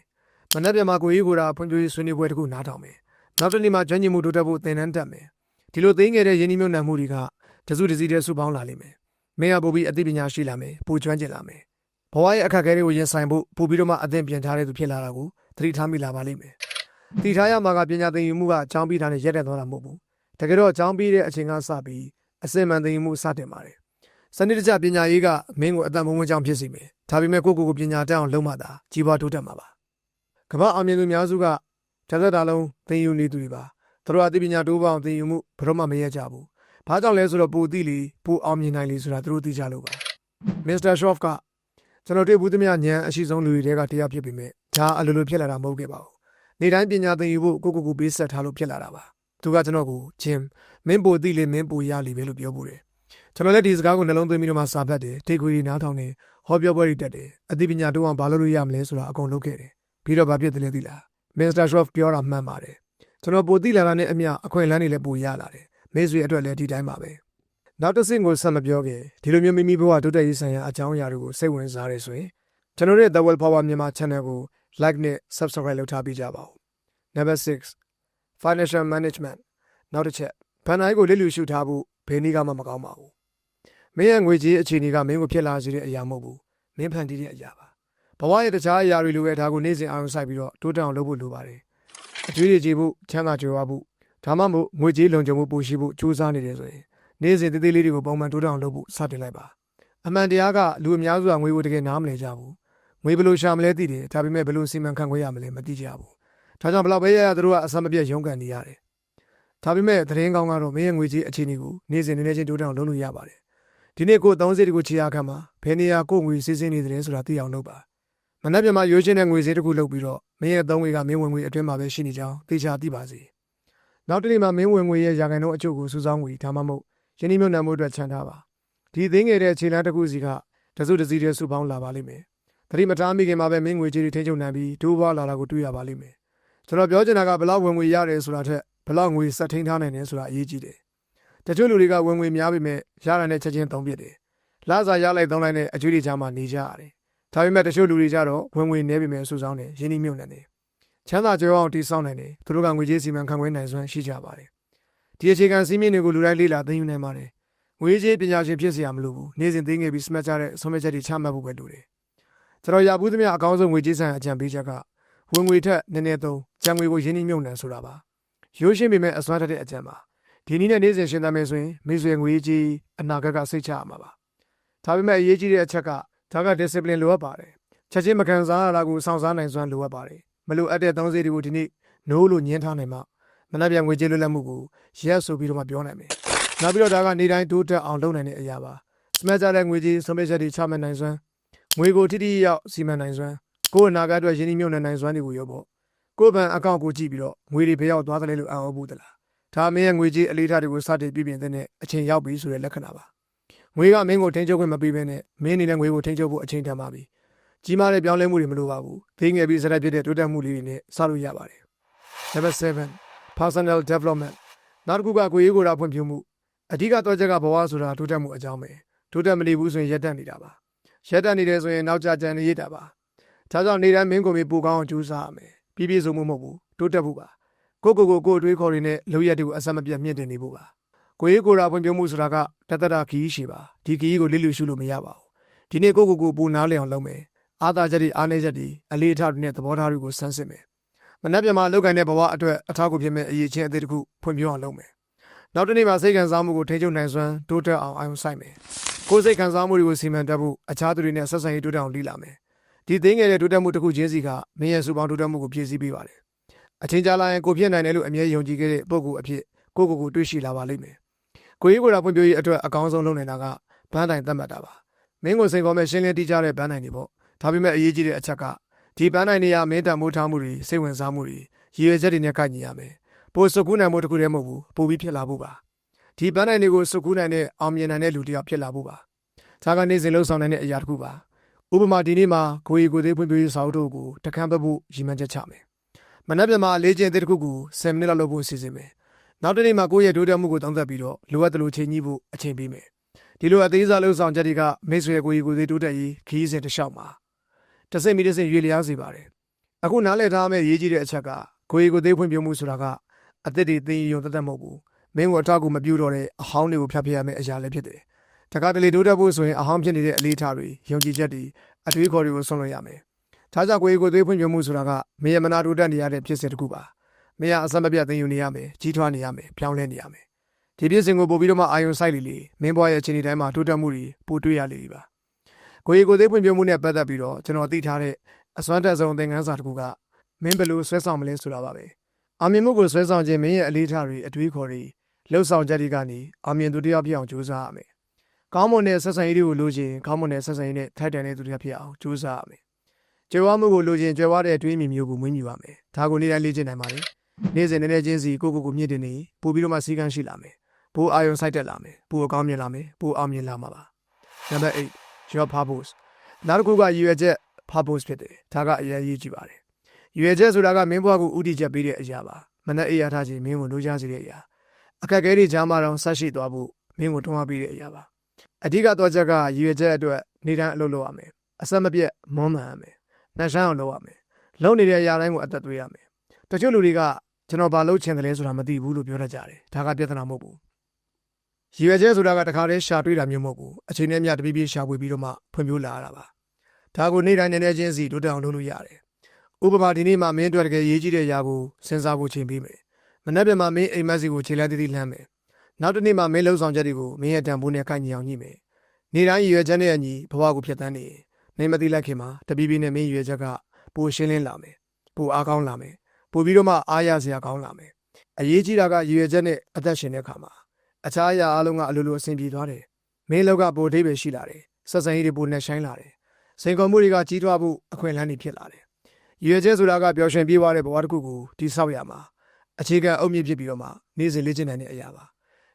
S1: မနေ့ပြန်မှာကိုကြီးကိုတာဖွံ့ဖြိုးရေးဆွေးနွေးပွဲတစ်ခုနားထောင်မယ်နောက်တစ်နေ့မှာကျွမ်းကျင်မှုတိုးတက်ဖို့သင်တန်းတက်မယ်ဒီလိုသိငယ်တဲ့ယဉ်ကျေးမြုပ်နှံမှုတွေကတစုတစည်းတည်းစုပေါင်းလာလိမ့်မယ်မင်းကပို့ပြီးအသိပညာရှိလာမယ်ပိုကျွမ်းကျင်လာမယ်ဘဝရဲ့အခက်အခဲတွေကိုရင်ဆိုင်ဖို့ပို့ပြီးတော့မှအသင်ပြန်ထားတဲ့သူဖြစ်လာတာကိုသတိထားမိလာပါလိမ့်မယ် သိထားရမှာကပညာသင်ယူမှုကအကြောင်းပြီးတာနဲ့ရက်တက်သွားတာမဟုတ်ဘူးတကယ်တော့အကြောင်းပြီးတဲ့အချိန်ကစပြီးအစင်မှန်သင်ယူမှုစတင်ပါတယ်စနစ်တကျပညာရေးကမင်းကိုအတန်မုံဝင်ကြောင်ဖြစ်စေမယ်ဒါပေမဲ့ကိုယ့်ကိုယ်ကိုပညာတတ်အောင်လုပ်မှသာကြီးပွားတိုးတက်မှာပါကမ္ဘာအောင်မြင်သူများစုကတစ်သက်တာလုံးသင်ယူနေသူတွေပါသူတို့အသိပညာတိုးပေါအောင်သင်ယူမှုဘယ်တော့မှမရကြဘူးဘာကြောင့်လဲဆိုတော့ပိုသိလီပိုအောင်မြင်နိုင်လီဆိုတာသူတို့သိကြလို့ပါမစ္စတာရှော့ဖ်ကကျွန်တော်တွေ့ဘူးသမျှဉာဏ်အရှိဆုံးလူတွေတဲကတရားဖြစ်ပေမဲ့ဒါအလိုလိုဖြစ်လာတာမဟုတ်ခဲ့ပါဘူး နေတိုင်းပညာသင်ယူဖို့ကိုကိုကိုပေးဆက်ထားလို့ဖြစ်လာတာပါသူကကျွန်တော်ကိုဂျင်မင်းပိုသိလေမင်းပိုရလီပဲလို့ပြောဖို့တယ်ကျွန်တော်လည်းဒီစကားကိုနှလုံးသွင်းပြီးတော့မှစာဖတ်တယ်ထိတ်ခွေးနားထောင်တယ်ဟောပြောပွဲတွေတက်တယ်အသိပညာတိုးအောင်ဘာလုပ်လို့ရမလဲဆိုတာအကုန်လုပ်ခဲ့တယ်ပြီးတော့ဘာဖြစ်တယ်လဲသိလားမစ္စတာရှော့ဖ်ပြောတာမှန်ပါတယ်ကျွန်တော်ပိုသိလာတာနဲ့အမျှအခွင့်အလမ်းတွေလည်းပိုရလာတယ်မိတ်ဆွေအတွက်လည်းဒီတိုင်းပါပဲနောက်တစ်ဆင့်ကိုဆက်မပြောခင်ဒီလိုမျိုးမိမိဘဝတိုးတက်ရေးဆိုင်ရာအကြောင်းအရာတွေကိုစိတ်ဝင်စားရဲဆိုရင်ကျွန်တော်ရဲ့ The World Power မြန်မာ Channel ကို like နဲ့ subscribe လုပ်ထားပေးကြပါဦး Number 6 Financial Management နောက်တစ်ချက်ဘဏ္ဍာရေးကိုလစ်လျူရှုထားဖို့ဘယ်နည်းကမှမကောင်းပါဘူးမင်းရဲ့ငွေကြေးအခြေအနေကမင်းကိုဖြစ်လာစေတဲ့အရာမဟုတ်ဘူးမင်းဖန်တီးတဲ့အရာပါဘဝရဲ့တခြားအရာတွေလိုပဲဒါကိုနေ့စဉ်အာရုံစိုက်ပြီးတော့တိုးတက်အောင်လုပ်ဖို့လိုပါတယ်အကျွေးတွေကြေဖို့ချမ်းသာကြွယ်ဝဖို့ဒါမှမဟုတ်ငွေကြေးလုံခြုံမှုပိုရှိဖို့ကြိုးစားနေတယ်ဆိုရင်နေ့စဉ်သေးသေးလေးတွေကိုပုံမှန်တိုးတက်အောင်လုပ်ဖို့စတင်လိုက်ပါအမှန်တရားကလူအများစုကငွေကိုတကယ်နားမလည်ကြဘူး ငွေဘယ်လိုရှာမလဲသိတယ်ဒါပေမဲ့ဘယ်လိုစီမံခန့်ခွဲရမလဲမသိကြဘူးဒါကြောင့်ဘလောက်ပဲရရသူတို့ကအဆမပြတ်ရုန်းကန်နေရတယ်ဒါပေမဲ့သတင်းကောင်းကတော့မင်းရဲ့ငွေကြေးအခြေအနေကိုနေ့စဉ်နေ့နေ့ချင်းတိုးတက်အောင်လုပ်လို့ရပါတယ်ဒီနေ့ကိုသုံးစိတ်တကူချီရခံမှာဘယ်နေရာကိုငွေစီးစင်းနေတယ်ဆိုတာသိအောင်လုပ်ပါမနက်ပြမရိုးချင်းတဲ့ငွေစည်းတစ်ခုလုပ်ပြီးတော့မင်းရဲ့သုံးငွေကမင်းဝင်ငွေအတွင်းမှာပဲရှိနေကြောင်းသိချာသိပါစေနောက်တစ်နေ့မှာမင်းဝင်ငွေရဲ့ရာခိုင်နှုန်းအချို့ကိုစုဆောင်းငွေဒါမှမဟုတ်ယင်းနှိမ့်မြုံနှံမှုအတွက်ချန်ထားပါဒီသိငယ်တဲ့ခြေလမ်းတစ်ခုစီကတစုတစည်းတည်းစုပေါင်းလာပါလိမ့်မယ် သတိမထားမိခင်မှာပဲမင်းငွေကြေးတွေထိချုပ်နိုင်ပြီးဒိုးပွားလာတာကိုတွေ့ရပါလိမ့်မယ်ကျွန်တော်ပြောချင်တာကဘလောက်ဝင်ငွေရတယ်ဆိုတာထက်ဘလောက်ငွေစက်ထိန်ထားနိုင်တယ်ဆိုတာအရေးကြီးတယ်တချို့လူတွေကဝင်ငွေများပေမဲ့ရတာနဲ့ချက်ချင်းသုံးပစ်တယ်လစာရလိုက်သုံးလိုက်နဲ့အကျွေးတွေချမှနေကြရတယ်ဒါပေမဲ့တချို့လူတွေကြတော့ဝင်ငွေနည်းပေမဲ့အဆူဆောင်းတယ်ရင်းနှီးမြှုပ်နှံတယ်ချမ်းသာကြွယ်ဝအောင်တည်ဆောက်နိုင်တယ်သူတို့ကငွေကြေးစီမံခန့်ခွဲနိုင်စွမ်းရှိကြပါတယ်ဒီအခြေခံစည်းမျဉ်းတွေကိုလူတိုင်းလေ့လာသိယူနိုင်ပါတယ်ငွေကြေးပညာရှင်ဖြစ်စရာမလိုဘူးနေ့စဉ်သိငယ်ပြီးစမတ်ကြတဲ့ဆုံးဖြတ်ချက်တွေချမှတ်ဖို့ပဲလိုတယ် ကျွန်တော်ရဘူးသမျှအကောင်းဆုံးငွေကြေးဆိုင်အကြံပေးချက်ကဝင်ငွေထက်နည်းနည်းသုံးကြံငွေကိုရင်းနှီးမြှုပ်နှံဆိုတာပါရိုးရှင်းပေမဲ့အစွမ်းထက်တဲ့အကြံပါဒီနည်းနဲ့နေ့စဉ်ရှင်းသမယ်ဆိုရင်မိတ်ဆွေငွေကြေးအနာဂတ်ကစိတ်ချရမှာပါဒါပေမဲ့အရေးကြီးတဲ့အချက်ကဒါက discipline လိုအပ်ပါတယ်ချက်ချင်းမခံစားရတာကိုစောင့်စားနိုင်စွမ်းလိုအပ်ပါတယ်မလိုအပ်တဲ့သုံးစေးတွေကိုဒီနေ့ no လို့ညှင်းထားနိုင်မှမနှက်ပြန်ငွေကြေးလွတ်လပ်မှုကိုရက်ဆိုပြီးတော့မှပြောနိုင်မယ်နောက်ပြီးတော့ဒါကနေတိုင်းတိုးတက်အောင်လုပ်နိုင်တဲ့အရာပါစမတ်ကြတဲ့ငွေကြေးဆုံးဖြတ်ချက်တွေချမှတ်နိုင်စွမ်း ငွေကိုတိတိကျကျစီမံနိုင်စွမ်းကိုယ့်အနာဂတ်အတွက်ရင်းနှီးမြှုပ်နှံနိုင်စွမ်းတွေကိုရောပေါ့ကိုယ့်ဘဏ်အကောင့်ကိုကြည့်ပြီးတော့ငွေတွေဘယ်ရောက်သွားသလဲလို့အံ့ဩဖို့တလားဒါမင်းရဲ့ငွေကြေးအလေးထားတွေကိုစတင်ပြပြင်တဲ့အချိန်ရောက်ပြီဆိုတဲ့လက္ခဏာပါငွေကမင်းကိုထိန်းချုပ်ခွင့်မပေးဘဲနဲ့မင်းအနေနဲ့ငွေကိုထိန်းချုပ်ဖို့အချိန်တန်ပါပြီကြီးမားတဲ့ပြောင်းလဲမှုတွေမလိုပါဘူးသေးငယ်ပြီးစရက်ဖြစ်တဲ့တိုးတက်မှုလေးတွေနဲ့စလို့ရပါတယ် Number 7 personal development နောက်တစ်ခုကကိုယ်ရေးကိုယ်တာဖွံ့ဖြိုးမှုအဓိကတော့ချက်ကဘဝဆိုတာတိုးတက်မှုအကြောင်းပဲတိုးတက်မနေဘူးဆိုရင်ရက်တက်နေတာပါ ရက်တက်နေတယ်ဆိုရင်နောက်ကျကြံနေရတာပါဒါကြောင့်နေတိုင်းမင်းကိုယ်မီပူကောင်းအောင်ကြိုးစားရမယ်ပြည့်ပြည့်စုံမှုမဟုတ်ဘူးတိုးတက်ဖို့ပါကိုယ့်ကိုယ်ကိုကိုယ်အတွေးခေါ်တွေနဲ့လုပ်ရက်တွေကိုအဆက်မပြတ်မြင့်တင်နေဖို့ပါကိုယ်ရေးကိုယ်တာဖွံ့ဖြိုးမှုဆိုတာကတသက်တာခီးရှိပါဒီခီးကိုလစ်လူရှုလို့မရပါဘူးဒီနေ့ကိုယ့်ကိုယ်ကိုပူနားလည်အောင်လုပ်မယ်အာသာချက်တွေအားနည်းချက်တွေအလေးအထားတွေနဲ့သဘောထားတွေကိုစမ်းစစ်မယ်မနှက်ပြမလောက်ကန်တဲ့ဘဝအတွက်အထောက်အကူဖြစ်မဲ့အရေးချင်းအသေးတစ်ခုဖွံ့ဖြိုးအောင်လုပ်မယ် နောက်တစ်နေ့မှာစိတ်ခံစားမှုကိုထိန်းချုပ်နိုင်စွမ်းတိုးတက်အောင်အာရုံစိုက်မယ်ကိုယ်စိတ်ခံစားမှုတွေကိုစီမံတတ်ဖို့အခြားသူတွေနဲ့ဆက်ဆံရေးတိုးတက်အောင်လေ့လာမယ်ဒီသိငယ်တဲ့တိုးတက်မှုတစ်ခုချင်းစီကမင်းရဲ့စူပေါင်းတိုးတက်မှုကိုဖြည့်ဆည်းပေးပါတယ်အချင်းကြားလာရင်ကိုဖြစ်နိုင်တယ်လို့အမြဲယုံကြည်ခဲ့တဲ့ပုဂ္ဂိုလ်အဖြစ်ကိုယ့်ကိုယ်ကိုတွေးရှိလာပါလိမ့်မယ်ကိုကြီးကိုယ်တာဖွံ့ဖြိုးရေးအတွက်အကောင်းဆုံးလုပ်နိုင်တာကဘန်းတိုင်သတ်မှတ်တာပါမင်းကိုစိန်ခေါ်မဲ့ရှင်းလင်းတိကျတဲ့ဘန်းတိုင်တွေပေါ့ဒါပေမဲ့အရေးကြီးတဲ့အချက်ကဒီဘန်းတိုင်တွေကမင်းတန်မိုးထားမှုတွေစိတ်ဝင်စားမှုတွေရည်ရွယ်ချက်တွေနဲ့ကိုက်ညီရမယ် ပိုစုကူးနိုင်မှုတစ်ခုတည်းမဟုတ်ဘူးပိုပြီးဖြစ်လာဖို့ပါဒီဘန်းတိုင်တွေကိုစုကူးနိုင်တဲ့အောင်မြင်နိုင်တဲ့လူတစ်ယောက်ဖြစ်လာဖို့ပါဒါကနေစဉ်လုံးဆောင်နိုင်တဲ့အရာတစ်ခုပါဥပမာဒီနေ့မှာကိုရီကိုသေးဖွံ့ဖြိုးရေးစာအုပ်တို့ကိုတခမ်းပတ်ဖို့ရည်မှန်းချက်ချမယ်မနက်ပြန်မှာလေးကျင်တဲ့တစ်ခုကို10မိနစ်လောက်လုပ်ဖို့စီစဉ်မယ်နောက်တစ်နေ့မှာကိုယ့်ရဲ့ဒိုးတက်မှုကိုတောင်းသက်ပြီးတော့လိုအပ်တယ်လို့ချိန်ညှိဖို့အချိန်ပေးမယ်ဒီလိုအသေးစားလှုပ်ဆောင်ချက်တွေကမိတ်ဆွေကိုရီကိုသေးတိုးတက်ရေးခီးစဉ်တစ်လျှောက်မှာတစ်စိမ့်မီတစ်စိမ့်ရွေလျားစေပါတယ်အခုနားလည်ထားမယ့်ရေးကြည့်တဲ့အချက်ကကိုရီကိုသေးဖွံ့ဖြိုးမှုဆိုတာက အသက်တွေသိရင်ရုံသက်သက်မဟုတ်ဘူးမင်းကိုအထောက်အကူမပြုတော့တဲ့အဟောင်းတွေကိုဖျက်ပြရမယ့်အရာလည်းဖြစ်တယ်တခါတလေတိုးတက်ဖို့ဆိုရင်အဟောင်းဖြစ်နေတဲ့အလေးထားတွေယုံကြည်ချက်တွေအတွေးခေါ်တွေကိုဆွန့်လွတ်ရမယ်ဒါကြောင့်ကိုရီကိုသေးဖွံ့ဖြိုးမှုဆိုတာကမင်းရမနာတိုးတက်နေရတဲ့ဖြစ်စဉ်တစ်ခုပါမင်းကအစမပြတ်သိရင်ယူနေရမယ်ကြီးထွားနေရမယ်ပြောင်းလဲနေရမယ်ဒီပြည့်စင်ကိုပို့ပြီးတော့မှအာယုံဆိုင်လီလီမင်းဘွားရဲ့အခြေအနေတိုင်းမှာတိုးတက်မှုတွေပိုတွေ့ရလေပြီပါကိုရီကိုသေးဖွံ့ဖြိုးမှုနဲ့ပတ်သက်ပြီးတော့ကျွန်တော်သိထားတဲ့အစွမ်းတက်ဆုံးသင်ခန်းစာတစ်ခုကမင်းဘယ်လိုဆွဲဆောင်မလဲဆိုတာပါပဲ အာမြင်မှုကိုဆွဲဆောင်ခြင်းမင်းရဲ့အလေးထားတွေအတွေးခေါ်တွေလှုပ်ဆောင်ချက်တွေကနေအာမြင်သူတစ်ယောက်ဖြစ်အောင်ကြိုးစားရမယ်ကောင်းမွန်တဲ့ဆက်ဆံရေးတွေကိုလိုချင်ကောင်းမွန်တဲ့ဆက်ဆံရေးနဲ့ထိုက်တန်တဲ့သူတစ်ယောက်ဖြစ်အောင်ကြိုးစားရမယ်ကြွယ်ဝမှုကိုလိုချင်ကြွယ်ဝတဲ့အတွေးအမြင်မျိုးကိုမွေးမြူရမယ်ဒါကိုနေ့တိုင်းလေ့ကျင့်နိုင်ပါလေနေ့စဉ်နေ့နေ့ချင်းစီကိုကိုကိုမြင့်တင်နေပို့ပြီးတော့မှစီကန်းရှိလာမယ်ပိုအာယုံစိုက်တက်လာမယ်ပိုအကောင်းမြင်လာမယ်ပိုအောင်မြင်လာမှာပါနံပါတ်8 your purpose နောက်တစ်ခုကရည်ရွယ်ချက် purpose ဖြစ်တယ်ဒါကအရေးကြီးကြည့်ပါတယ် ရည်ရွယ်ချက်ဆိုတာကမင်းဘွားကိုဥတီချက်ပေးတဲ့အရာပါမနဲ့အေးရထားခြင်းမင်းကိုလိုချစေတဲ့အရာအခက်အခဲတွေကြားမှာတော့ဆက်ရှိသွားဖို့မင်းကိုတွန်းအားပေးတဲ့အရာပါအဓိကတော့ချက်ကရည်ရွယ်ချက်အတွက်နေတိုင်းအလုပ်လုပ်ရမယ်အဆက်မပြတ်မွမ်းမံရမယ်နှက်ရှမ်းအောင်လုပ်ရမယ်လုပ်နေတဲ့အရာတိုင်းကိုအသက်သွေးရမယ်တချို့လူတွေကကျွန်တော်ဘာလုပ်ချင်တယ်လဲဆိုတာမသိဘူးလို့ပြောတတ်ကြတယ်ဒါကပြဿနာမဟုတ်ဘူးရည်ရွယ်ချက်ဆိုတာကတခါတည်းရှာတွေးတာမျိုးမဟုတ်ဘူးအချိန်နဲ့မျှတပြေးပြေးရှာဖွေပြီးတော့မှဖွံ့ဖြိုးလာရတာပါဒါကိုနေ့တိုင်းနေ့နေ့ချင်းစီတိုးတက်အောင်လုပ်လို့ရတယ် ဥပမာဒီနေ့မှမင်းတို့တကယ်ရေးကြီးတဲ့အရာကိုစဉ်းစားဖို့ချိန်ပေးမယ်မနေ့ပြန်မှမင်းအိမ်မက်စီကိုခြေလက်တည်တည်လှမ်းမယ်နောက်တစ်နေ့မှမင်းလှုပ်ဆောင်ချက်တွေကိုမင်းရဲ့တန်ဖိုးနဲ့ကိုက်ညီအောင်ညှိမယ်နေ့တိုင်းရည်ရွယ်ချက်နဲ့အညီဘဝကိုဖြတ်သန်းနေရင်မင်းမသိလိုက်ခင်မှာတပြေးပြေးနဲ့မင်းရည်ရွယ်ချက်ကပိုရှင်းလင်းလာမယ်ပိုအားကောင်းလာမယ်ပိုပြီးတော့မှအားရစရာကောင်းလာမယ်အရေးကြီးတာကရည်ရွယ်ချက်နဲ့အသက်ရှင်တဲ့အခါမှာအခြားအရာအလုံးကအလိုလိုအဆင်ပြေသွားတယ်မင်းလောက်ကပိုအသေးပဲရှိလာတယ်ဆက်ဆံရေးတွေပိုနဲ့ဆိုင်လာတယ်စိန်ခေါ်မှုတွေကကြီးထွားဖို့အခွင့်အလမ်းတွေဖြစ်လာတယ် ရည်ရွယ်ချက်ဆိုတာကပျော်ရွှင်ပြေးသွားတဲ့ဘဝတစ်ခုကိုတိဆောက်ရမှာအခြေခံအုတ်မြစ်ဖြစ်ပြီးတော့မှနေ့စဉ်လေ့ကျင့်နိုင်တဲ့အရာပါ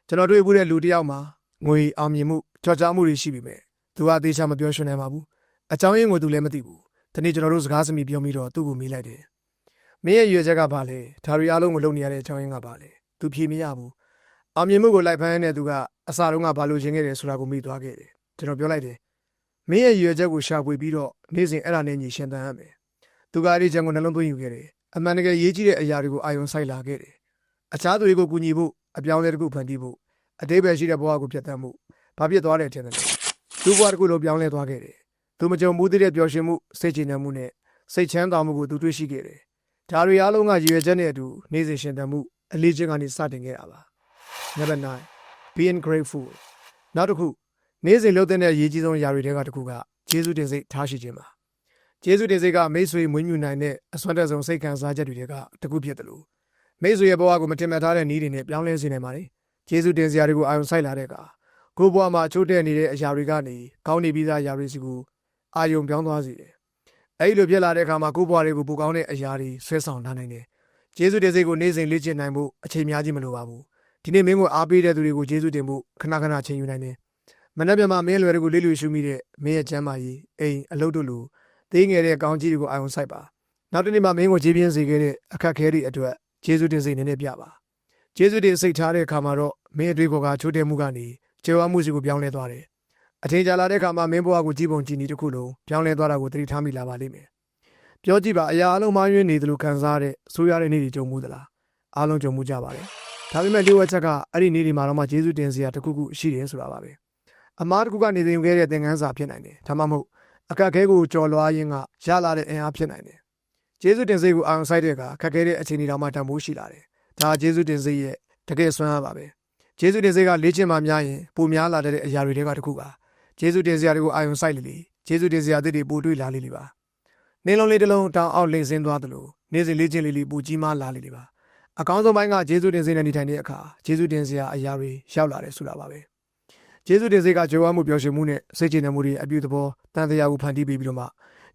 S1: ကျွန်တော်တွေ့ဘူးတဲ့လူတစ်ယောက်မှာငွေအောင်မြင်မှုကြောက်ကြားမှုတွေရှိပြီမဲ့သူကသေချာမပြောရွှင်နိုင်ပါဘူးအကြောင်းရင်းကိုသူလည်းမသိဘူးဒီနေ့ကျွန်တော်တို့စကားစမြည်ပြောပြီးတော့သူ့ကိုမေးလိုက်တယ်မင်းရဲ့ရွေချက်ကဘာလဲဒါရီအားလုံးကိုလုပ်နေရတဲ့အကြောင်းရင်းကဘာလဲသူဖြေမရဘူးအောင်မြင်မှုကိုလိုက်ဖမ်းနေတဲ့သူကအစာတုန်းကဘာလို့ခြင်းခဲ့တယ်ဆိုတာကိုမေးသွားခဲ့တယ်ကျွန်တော်ပြောလိုက်တယ်မင်းရဲ့ရွေချက်ကိုရှာဖွေပြီးတော့နေ့စဉ်အဲ့ဒါနဲ့ညီရှင်းတန်းရမယ် သူကအဲ့ဒီချက်ကိုနှလုံးသွင်းယူခဲ့တယ်အမှန်တကယ်ရေးကြီးတဲ့အရာတွေကိုအာရုံစိုက်လာခဲ့တယ်အခြားသူတွေကိုကူညီဖို့အပြောင်းအလဲတစ်ခုဖန်တီးဖို့အတိပ္ပယ်ရှိတဲ့ဘဝကိုပြတ်သန်းမှုဘာဖြစ်သွားတယ်ထင်တယ်သူ့ဘဝတစ်ခုလုံးပြောင်းလဲသွားခဲ့တယ်သူမကြုံဘူးတဲ့ပျော်ရွှင်မှုစိတ်ချမ်းမှုနဲ့စိတ်ချမ်းသာမှုကိုသူတွေ့ရှိခဲ့တယ်ဒါတွေအားလုံးကရည်ရွယ်ချက်နဲ့အတူနေ့စဉ်ရှင်သန်မှုအလေးချင်းကနေစတင်ခဲ့တာပါ Number 9 being grateful နောက်တစ်ခုနေ့စဉ်လုပ်တဲ့အရေးကြီးဆုံးຢာတွေတဲကတစ်ခုကကျေးဇူးတင်စိတ်ထားရှိခြင်းပါ ကျေးဇူးတင်စိတ်ကမိတ်ဆွေမွေးမြူနိုင်တဲ့အစွမ်းတက်ဆုံးစိတ်ခံစားချက်တွေတဲကတစ်ခုဖြစ်တယ်လို့မမိတ်ဆွေရဲ့ဘဝကိုမတင်မှတ်ထားတဲ့နည်းတွေနဲ့ပြောင်းလဲစေနိုင်ပါတယ်ကျေးဇူးတင်စရာတွေကိုအာရုံစိုက်လာတဲ့အခါကိုယ့်ဘဝမှာချိုးတဲ့နေတဲ့အရာတွေကနေကောင်းနေပြီးသားအရာတွေစီကိုအာယုံပြောင်းသွားစေတယ်အဲဒီလိုဖြစ်လာတဲ့အခါမှာကိုယ့်ဘဝတွေကိုပိုကောင်းတဲ့အရာတွေဆွဲဆောင်လာနိုင်တယ်ကျေးဇူးတင်စိတ်ကိုနေ့စဉ်လေ့ကျင့်နိုင်ဖို့အချိန်များကြီးမလိုပါဘူးဒီနေ့မင်းကိုအားပေးတဲ့သူတွေကိုကျေးဇူးတင်ဖို့ခဏခဏချိန်ယူနိုင်တယ်မနေ့ပြန်မှာမင်းလွယ်တွေကိုလေးလူရှုမိတဲ့မင်းရဲ့ကျမ်းမာရေးအိမ်အလုပ်တို့လို သေးငယ်တဲ့ကောင်းကြီးတွေကိုအာရုံစိုက်ပါနောက်တစ်နေ့မှာမင်းကိုခြေပြင်းစေခဲ့တဲ့အခက်အခဲတွေအတွက်ကျေးဇူးတင်စိတ်နည်းနည်းပြပါကျေးဇူးတင်စိတ်ထားတဲ့အခါမှာတော့မင်းအတွေ့အခေါ်ကချိုးတဲ့မှုကနေကျေဝါမှုစီကိုပြောင်းလဲသွားတယ်အထင်ကြာလာတဲ့အခါမှာမင်းဘဝကိုကြည်ပုံကြည်နီတစ်ခုလုံးပြောင်းလဲသွားတာကိုသတိထားမိလာပါလိမ့်မယ်ပြောကြည့်ပါအရာအလုံးမယွင်းနေသလိုခံစားရတဲ့ဆိုးရတဲ့နေ့တွေကြုံမှုသလားအားလုံးကြုံမှုကြပါတယ်ဒါပေမဲ့ဒီဝက်ချက်ကအဲ့ဒီနေ့ဒီမှာတော့မှကျေးဇူးတင်စရာတစ်ခုခုရှိတယ်ဆိုတာပါပဲအမားတစ်ခုကနေသင်ယူခဲ့တဲ့သင်ခန်းစာဖြစ်နိုင်တယ်ဒါမှမဟုတ် အခက်အခဲကိုကြော်လွှားရင်းကရလာတဲ့အင်အားဖြစ်နိုင်တယ်ကျေးဇူးတင်စိတ်ကိုအာရုံစိုက်တဲ့အခါခက်ခဲတဲ့အခြေအနေတောင်မှတန်ဖိုးရှိလာတယ်ဒါကျေးဇူးတင်စိတ်ရဲ့တကယ်ဆွမ်းအားပါပဲကျေးဇူးတင်စိတ်ကလေ့ကျင့်မှများရင်ပိုများလာတဲ့အရာတွေတွေကတစ်ခုပါကျေးဇူးတင်စရာတွေကိုအာရုံစိုက်လေလေကျေးဇူးတင်စရာတွေပိုတွေ့လာလေလေပါနေလုံးလေးတစ်လုံးတောင်အောက်လိမ့်ဆင်းသွားသလိုနေ့စဉ်လေ့ကျင့်လေလေပိုကြီးမားလာလေလေပါအကောင်းဆုံးပိုင်းကဂျေဇုတင်စေနဲ့နေထိုင်တဲ့အခါဂျေဇုတင်စရာအရာတွေရောက်လာတယ်ဆိုတာပါပဲ ဂျေဇုတင်စေကကြွယ်ဝမှုပျော်ရွှင်မှုနဲ့စိတ်ချနေမှုတွေအပြုသဘောတန်တရားကိုဖန်တီးပေးပြီးတော့မှ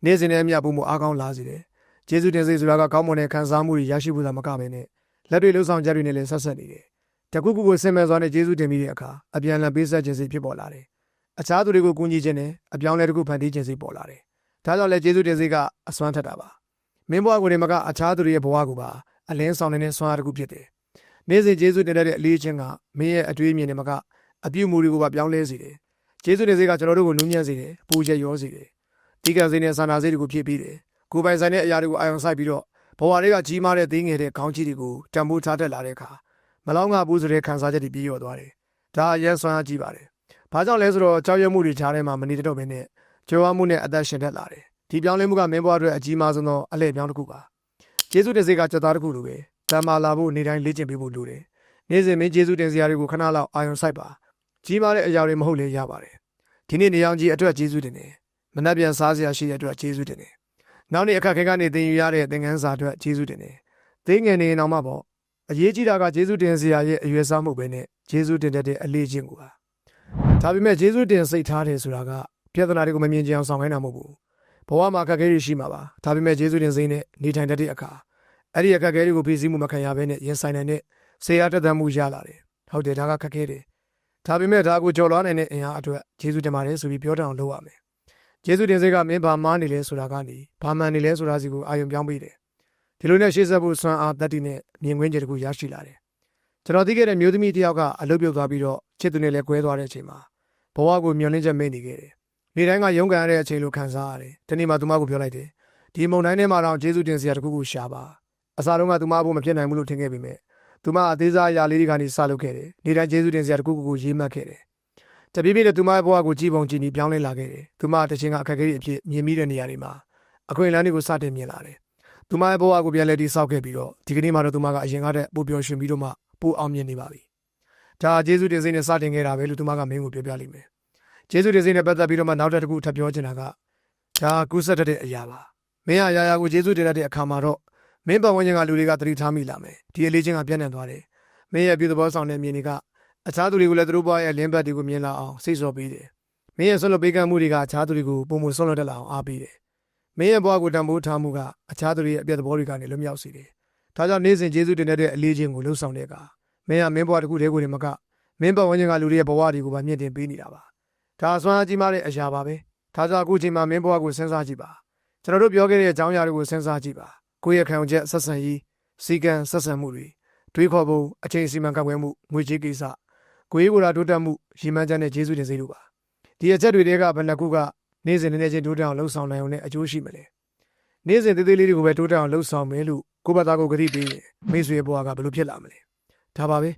S1: နေ့စဉ်နဲ့အမျှပုံမှုအားကောင်းလာစေတယ်ဂျေဇုတင်စေဆိုတာကကောင်းမွန်တဲ့ခံစားမှုတွေရရှိဖို့သာမကဘဲနဲ့လက်တွေလှုပ်ဆောင်ချက်တွေနဲ့လည်းဆက်ဆက်နေတယ်တခုခုကိုစင်မဲ့စွာနဲ့ဂျေဇုတင်ပြီးတဲ့အခါအပြန်အလှန်ပေးဆက်ခြင်းစိတ်ဖြစ်ပေါ်လာတယ်အခြားသူတွေကိုကူညီခြင်းနဲ့အပြောင်းလဲတစ်ခုဖန်တီးခြင်းစိတ်ပေါ်လာတယ်ဒါကြောင့်လည်းဂျေဇုတင်စေကအစွမ်းထက်တာပါမင်းဘဝကိုယ်တွေမှာကအခြားသူတွေရဲ့ဘဝကိုပါအလင်းဆောင်နေတဲ့ဆွမ်းအားတစ်ခုဖြစ်တယ်။နေ့စဉ်ကျေးဇူးတင်တဲ့အလေးချင်းကမင်းရဲ့အတွေ့အမြင်တွေမှာက အပြုအမူတွေကိုပါပြောင်းလဲစေတယ်။ကျေးဇူးတင်စေကကျွန်တော်တို့ကိုနူးညံ့စေတယ်၊ပူချက်ရောစေတယ်။ဒီကံစေနဲ့ဆန္ဒစေတွေကိုဖြည့်ပြီးတယ်။ကိုယ်ပိုင်ဆိုင်တဲ့အရာတွေကိုအာရုံစိုက်ပြီးတော့ဘဝတွေကကြီးမားတဲ့သိငယ်တဲ့ခေါင်းကြီးတွေကိုတံပိုးထားတတ်လာတဲ့အခါမလောင်းကဘူးဆိုတဲ့ခံစားချက်တွေပြည့်ရောသွားတယ်။ဒါအရင်ဆွမ်းအားကြီးပါတယ်။ဘာကြောင့်လဲဆိုတော့ကြောက်ရွံ့မှုတွေကြားထဲမှာမနေတတ်တော့ဘဲနဲ့ကြွယ်ဝမှုနဲ့အသက်ရှင်တတ်လာတယ်။ဒီပြောင်းလဲမှုကမင်းဘဝအတွက်အကြီးမားဆုံးသောအလှည့်ပြောင်းတစ်ခုပါ။ကျေးဇူးတင်စေကစက်သားတစ်ခုလိုပဲတမ္မာလာဖို့နေတိုင်းလေ့ကျင့်ပေးဖို့လိုတယ်။နေ့စဉ်မင်းကျေးဇူးတင်စရာတွေကိုခဏလောက်အာရုံစိုက်ပါ။ ကြီးမားတဲ့အရာတွေမဟုတ်လေရပါတယ်။ဒီနေ့နေအောင်ကြီးအတွက်ကျေးဇူးတင်တယ်။မနှက်ပြန်စားစရာရှိတဲ့အတွက်ကျေးဇူးတင်တယ်။နောက်နေ့အခက်ခဲကနေသင်ယူရတဲ့သင်ခန်းစာအတွက်ကျေးဇူးတင်တယ်။သိငယ်နေရင်တော့မှပေါ့အရေးကြီးတာကကျေးဇူးတင်စရာရဲ့အရွယ်စားမှုပဲနဲ့ကျေးဇူးတင်တဲ့အလေးချင်းကိုပါ။ဒါပေမဲ့ကျေးဇူးတင်စိတ်ထားတယ်ဆိုတာကပြဿနာတွေကိုမမြင်ကြအောင်ဆောင်ခိုင်းတာမဟုတ်ဘူး။ဘဝမှာအခက်ခဲတွေရှိမှာပါ။ဒါပေမဲ့ကျေးဇူးတင်စိတ်နဲ့နေထိုင်တတ်တဲ့အခါအဲ့ဒီအခက်အခဲတွေကိုဖြည့်ဆည်းမှုမခံရဘဲနဲ့ရင်ဆိုင်နိုင်တဲ့ဆေးရတက်သမှုရလာတယ်ဟုတ်တယ်ဒါကခက်ခဲတယ် ဒါပေမဲ့ဒါကိုကြော်လွှားနိုင်တဲ့အင်အားအတွက်ဂျေဇုတင်ပါတယ်ဆိုပြီးပြောတအောင်လုပ်ရမယ်ဂျေဇုတင်စိတ်ကမင်းဘာမားနေလဲဆိုတာကနေဘာမှန်နေလဲဆိုတာစီကိုအာရုံပြောင်းပေးတယ်ဒီလိုနဲ့ရှေ့ဆက်ဖို့စွမ်းအားတတ်တည်နဲ့မြင်ကွင်းချက်တခုရရှိလာတယ်ကျွန်တော်သိခဲ့တဲ့မျိုးသမီးတစ်ယောက်ကအလုပ်ပြုတ်သွားပြီးတော့ချစ်သူနဲ့လည်းကွဲသွားတဲ့အချိန်မှာဘဝကိုမျောလင့်ချက်မိတ်နေခဲ့တယ်နေတိုင်းကရုန်းကန်ရတဲ့အချိန်လိုခံစားရတယ်ဒီနေ့မှသူမကိုပြောလိုက်တယ်ဒီမုံတိုင်းထဲမှာတော့ဂျေဇုတင်စရာတခုခုရှာပါအစားတုန်းကသူမအဖို့မဖြစ်နိုင်ဘူးလို့ထင်ခဲ့ပေမဲ့ သူမအသေးစားအရာလေးတွေကနေစလုပ်ခဲ့တယ်။နေတိုင်းကျေးဇူးတင်စရာတခုခုကိုရေးမှတ်ခဲ့တယ်။တပြေးပြေးနဲ့သူမရဲ့ဘဝကိုကြည်ပုံကြည်နီပြောင်းလဲလာခဲ့တယ်။သူမတခြင်းကအခက်အခဲတွေအဖြစ်မြင်မိတဲ့နေရာတွေမှာအခွင့်အလမ်းတွေကိုစတင်မြင်လာတယ်။သူမရဲ့ဘဝကိုပြန်လဲတည်ဆောက်ခဲ့ပြီးတော့ဒီကနေ့မှတော့သူမကအရင်ကတည်းကပိုပျော်ရွှင်ပြီးတော့မှပိုအောင်မြင်နေပါပြီ။ဒါကျေးဇူးတင်စိတ်နဲ့စတင်ခဲ့တာပဲလို့သူမကမင်းကိုပြောပြလိမ့်မယ်။ကျေးဇူးတင်စိတ်နဲ့ပတ်သက်ပြီးတော့မှနောက်တစ်ခုထပ်ပြောချင်တာကဒါကူးဆက်တဲ့အရာပါ။မင်းဟာရာရာကိုကျေးဇူးတင်တဲ့အခါမှာတော့ မင်းပတ်ဝန်းကျင်ကလူတွေကသတိထားမိလာမယ်ဒီအလေးချင်းကပြန့်နှံ့သွားတယ်မင်းရဲ့ပြည်သဘောဆောင်တဲ့မြင်တွေကအခြားသူတွေကိုလည်းသူတို့ဘဝရဲ့လင်းဘက်တွေကိုမြင်လာအောင်စိတ်ဆော်ပေးတယ်မင်းရဲ့ဆွလွတ်ပေးကမ်းမှုတွေကအခြားသူတွေကိုပုံမှန်ဆွလွတ်တတ်လာအောင်အားပေးတယ်မင်းရဲ့ဘဝကိုတံပိုးထားမှုကအခြားသူတွေရဲ့အပြတ်သဘောတွေကနေလွတ်မြောက်စေတယ်ဒါကြောင့်နေ့စဉ်ကျေးဇူးတင်တဲ့အလေးချင်းကိုလှုပ်ဆောင်တဲ့အခါမင်းကမင်းဘဝတစ်ခုတည်းကိုနေမကမင်းပတ်ဝန်းကျင်ကလူတွေရဲ့ဘဝတွေကိုပါမြင့်တင်ပေးနေတာပါဒါအစွမ်းအကြီးမားတဲ့အရာပါပဲဒါကြောင့်အခုချိန်မှာမင်းဘဝကိုစဉ်းစားကြည့်ပါကျွန်တော်တို့ပြောခဲ့တဲ့အကြောင်းအရာတွေကိုစဉ်းစားကြည့်ပါ ကိုယ့်ရဲ့ခံယူချက်ဆက်ဆံရေးစီကံဆက်ဆံမှုတွေတွေးခေါ်ပုံအချိန်စီမံကန့်ကွက်မှုငွေကြေးကိစ္စကိုယ်ရေးကိုယ်တာတိုးတက်မှုရည်မှန်းချက်နဲ့ကျေးဇူးတင်စိတ်တို့ပါဒီအချက်တွေတဲကဘယ်နှခုကနေ့စဉ်နေ့ချင်းတိုးတက်အောင်လှုပ်ဆောင်နိုင်အောင်နဲ့အကျိုးရှိမလဲနေ့စဉ်သေးသေးလေးတွေကိုပဲတိုးတက်အောင်လှုပ်ဆောင်မယ်လို့ကိုယ့်ဘာသာကိုဂတိပေးရင်မိတ်ဆွေဘဝကဘယ်လိုဖြစ်လာမလဲဒါပါပဲ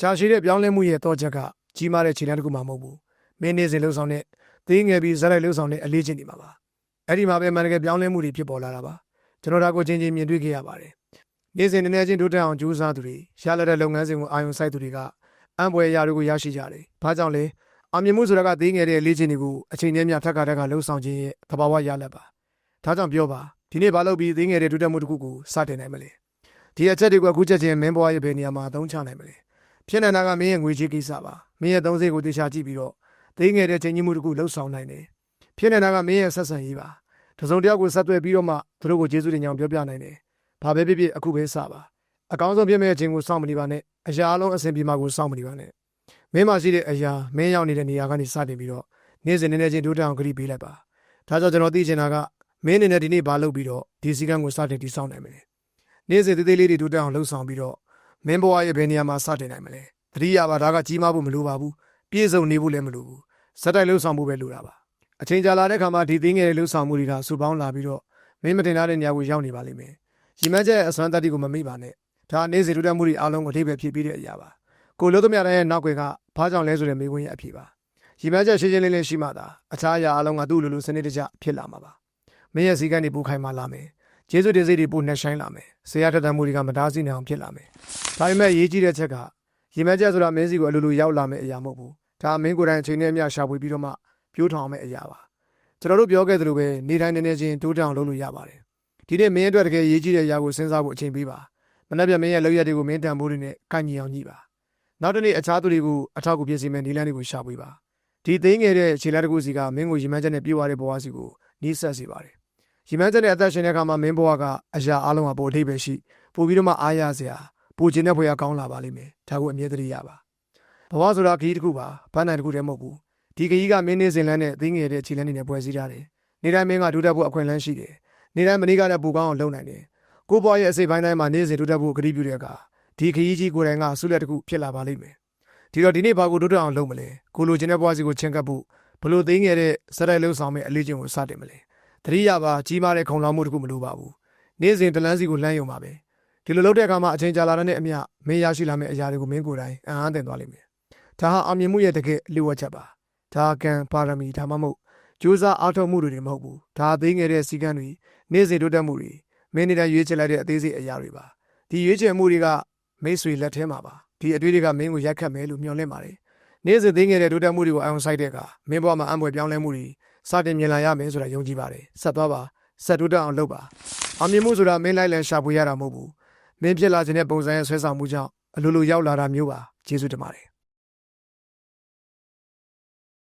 S1: ကြာရှည်တဲ့ပြောင်းလဲမှုရဲ့တော့ချက်ကကြီးမားတဲ့ခြေလှမ်းတစ်ခုမှမဟုတ်ဘူးမင်းနေ့စဉ်လှုပ်ဆောင်တဲ့သေးငယ်ပြီးဇက်လိုက်လှုပ်ဆောင်တဲ့အလေးချင်းတွေမှာပါအဲ့ဒီမှာပဲမှန်တကယ်ပြောင်းလဲမှုတွေဖြစ်ပေါ်လာတာပါ ကျွန်တော်ဒါကိုချင်းချင်းမြင်တွေ့ခဲ့ရပါတယ်။နေ့စဉ်နည်းနည်းချင်းတိုးတက်အောင်ကြိုးစားသူတွေရလာတဲ့လုပ်ငန်းစဉ်ကိုအာရုံစိုက်သူတွေကအံပွဲရာတွေကိုရရှိကြတယ်။ဘာကြောင့်လဲ။အောင်မြင်မှုဆိုတာကသေးငယ်တဲ့လေ့ကျင့်တွေကိုအချိန်နဲ့များထပ်ခါထပ်ခါလှုပ်ဆောင်ခြင်းရဲ့သဘာဝရလဒ်ပါ။ဒါကြောင့်ပြောပါဒီနေ့ဘာလုပ်ပြီးသေးငယ်တဲ့တိုးတက်မှုတစ်ခုကိုစတင်နိုင်မလဲ။ဒီအချက်တွေကအခုချက်ချင်းမင်းဘွားရဲ့ဘယ်နေရာမှာအသုံးချနိုင်မလဲဖြစ်နေတာကမင်းရဲ့ငွေချေးကိစ္စပါမင်းရဲ့သုံးစိတ်ကိုတေချာကြည့်ပြီးတော့သိငယ်တဲ့ချိန်ကြီးမှုတစ်ခုလှုပ်ဆောင်နိုင်တယ်ဖြစ်နေတာကမင်းရဲ့ဆက်ဆံရေးပါ တစုံတစ်ယောက်ကိုဆက်သွယ်ပြီးတော့မှသူတို့ကိုကျေးဇူးတင်ကြောင်းပြောပြနိုင်တယ်ဘာပဲဖြစ်ဖြစ်အခုပဲစပါအကောင်းဆုံးဖြစ်မဲ့အချိန်ကိုစောင့်မနေပါနဲ့အရာအလုံးအဆင်ပြေမှာကိုစောင့်မနေပါနဲ့မင်းမရှိတဲ့အရာမင်းရောက်နေတဲ့နေရာကနေစတင်ပြီးတော့နေ့စဉ်နေ့နေ့ချင်းဒုတောင်ဂရိပေးလိုက်ပါဒါကြောင့်ကျွန်တော်သိချင်တာကမင်းအနေနဲ့ဒီနေ့ဘာလုပ်ပြီးတော့ဒီစည်းကမ်းကိုစတင်တည်ဆောက်နိုင်မလဲနေ့စဉ်သေးသေးလေးတွေတိုးတက်အောင်လှုပ်ဆောင်ပြီးတော့မင်းဘဝရဲ့ဘယ်နေရာမှာစတင်နိုင်မလဲသတိရပါဒါကကြီးမားဖို့မလိုပါဘူးပြည့်စုံနေဖို့လည်းမလိုဘူးစက်တိုက်လှုပ်ဆောင်ဖို့ပဲလိုတာပါ အချိန်ကြာလာတဲ့ခါမှာဒီသိငယ်တဲ့လှုပ်ဆောင်မှုတွေကစူပေါင်းလာပြီးတော့မင်းမတင်ထားတဲ့နေရာကိုရောက်နေပါလိမ့်မယ်ရီမန်းချက်ရဲ့အစွမ်းတတ္တိကိုမမိပါနဲ့ဒါနေ့စဉ်တိုးတက်မှုတွေအားလုံးကိုအထိပ္ပယ်ဖြည့်ပြီးတဲ့အရာပါကိုလို့သမျှတိုင်းရဲ့နောက်ွယ်ကဘာကြောင့်လဲဆိုတဲ့မေးခွန်းရဲ့အဖြေပါရီမန်းချက်ရှင်းရှင်းလင်းလင်းရှိမှသာအခြားအရာအလုံးကသူ့လိုလိုစနစ်တကျဖြစ်လာမှာပါမင်းရဲ့စည်းကမ်းတွေပို့ခိုင်းမှလာမယ်ကျေးဇူးတင်စိတ်တွေပိုနှက်ဆိုင်လာမယ်။ဆရာထက်တမ်းမှုတွေကမတားဆီးနိုင်အောင်ဖြစ်လာမယ်။ဒါပေမဲ့ရေးကြည့်တဲ့ချက်ကရေမဲချက်ဆိုတာမင်းစီကိုအလိုလိုရောက်လာမယ့်အရာမဟုတ်ဘူး။ဒါမင်းကိုယ်တိုင်အချိန်နဲ့အမျှရှာဖွေပြီးတော့မှ ပြိုးထောင်မယ့်အရာပါ။ကျွန်တော်တို့ပြောခဲ့သလိုပဲနေတိုင်းနေနေချင်းတိုးတက်အောင်လုပ်လို့ရပါတယ်။ဒီနေ့မင်းအတွက်တကယ်ရေးကြည့်တဲ့အရာကိုစဉ်းစားဖို့အချိန်ပေးပါ။မနေ့ကမင်းရဲ့လောက်ရက်တွေကိုမင်းတန်ဖိုးတွေနဲ့ကိုင်ညီအောင်ညှိပါ။နောက်တစ်နေ့အခြားသူတွေကိုအထောက်အကူပြည့်စုံမဲ့နီလန်းတွေကိုရှာဖွေပါ။ဒီသိငယ်တဲ့ခြေလက်တစ်ခုစီကမင်းကိုရေမဲချက်နဲ့ပြေးသွားတဲ့ဘဝစီကိုနီးဆက်စေပါတယ်။ရီမန်းချက်နဲ့အသက်ရှင်တဲ့အခါမှာမင်းဘဝကအရာအလုံးကပိုအထိပ်ပဲရှိပို့ပြီးတော့မှအားရစရာပိုကျင်တဲ့ဖွယ်ရကောင်းလာပါလိမ့်မယ်ဒါကိုအမြဲတမ်းရပါဘဝဆိုတာခရီးတစ်ခုပါဘန်းနိုင်တစ်ခုတည်းမဟုတ်ဘူး ဒီခရီးကမင်းနေစဉ်လန်းနဲ့အသိငယ်တဲ့ခြေလန်းနေနဲ့ပွဲစည်းထားတယ်နေတိုင်းမင်းကဒုတက်ဖို့အခွင့်အလမ်းရှိတယ်နေတိုင်းမနေ့ကလည်းပူကောင်းအောင်လုပ်နိုင်တယ်ကိုဘွားရဲ့အစိပ်ပိုင်းတိုင်းမှာနေစဉ်ဒုတက်ဖို့ဂရုပြုတဲ့အခါဒီခရီးကြီးကိုယ်တိုင်ကဆုလက်တစ်ခုဖြစ်လာပါလိမ့်မယ်ဒီတော့ဒီနေ့ဘာကိုဒုတက်အောင်လုပ်မလဲကိုလိုချင်တဲ့ဘဝစီကိုချင်းကပ်ဖို့ဘလို့သိငယ်တဲ့စတိုက်လုံးဆောင်မဲ့အလေးချင်းကိုစတင်မလဲတတိယပါကြီးမားတဲ့ခုံလောင်မှုတစ်ခုမလိုပါဘူးနေ့စဉ်တလန်းစီကိုလှမ်းယုံပါပဲဒီလိုလုပ်တဲ့အခါမှာအချိန်ကြာလာတဲ့အမျှမင်းရရှိလာမယ့်အရာတွေကိုမင်းကိုယ်တိုင်အံ့အားသင့်သွားလိမ့်မယ်ဒါဟာအမြင်မှုရဲ့တကယ်လျှို့ဝှက်ချက်ပါ ဒါကံပါရမီဒါမှမဟုတ်ကြိုးစားအားထုတ်မှုတွေမဟုတ်ဘူးဒါအသေးငယ်တဲ့စီကံတွေနေ့စဉ်တိုးတက်မှုတွေမင်းနေတဲ့ရွေးချယ်လိုက်တဲ့အသေးစိတ်အရာတွေပါဒီရွေးချယ်မှုတွေကမိတ်ဆွေလက်ထဲမှာပါဒီအတွေ့တွေကမင်းကိုရက်ခတ်မယ်လို့မျှော်လင့်ပါတယ်နေ့စဉ်သေးငယ်တဲ့တိုးတက်မှုတွေကိုအအောင်ဆိုင်တဲ့အခါမင်းဘဝမှာအံ့ဖွယ်ပြောင်းလဲမှုတွေစတင်မြင်လာရမယ်ဆိုတာယုံကြည်ပါတယ်ဆက်သွားပါဆက်တိုးတက်အောင်လုပ်ပါအောင်မြင်မှုဆိုတာမင်းလိုက်လံရှာဖွေရတာမဟုတ်ဘူးမင်းဖြစ်လာခြင်းတဲ့ပုံစံရဲ့ဆွဲဆောင်မှုကြောင့်အလိုလိုရောက်လာတာမျိုးပါကျေးဇူးတင်ပါတယ်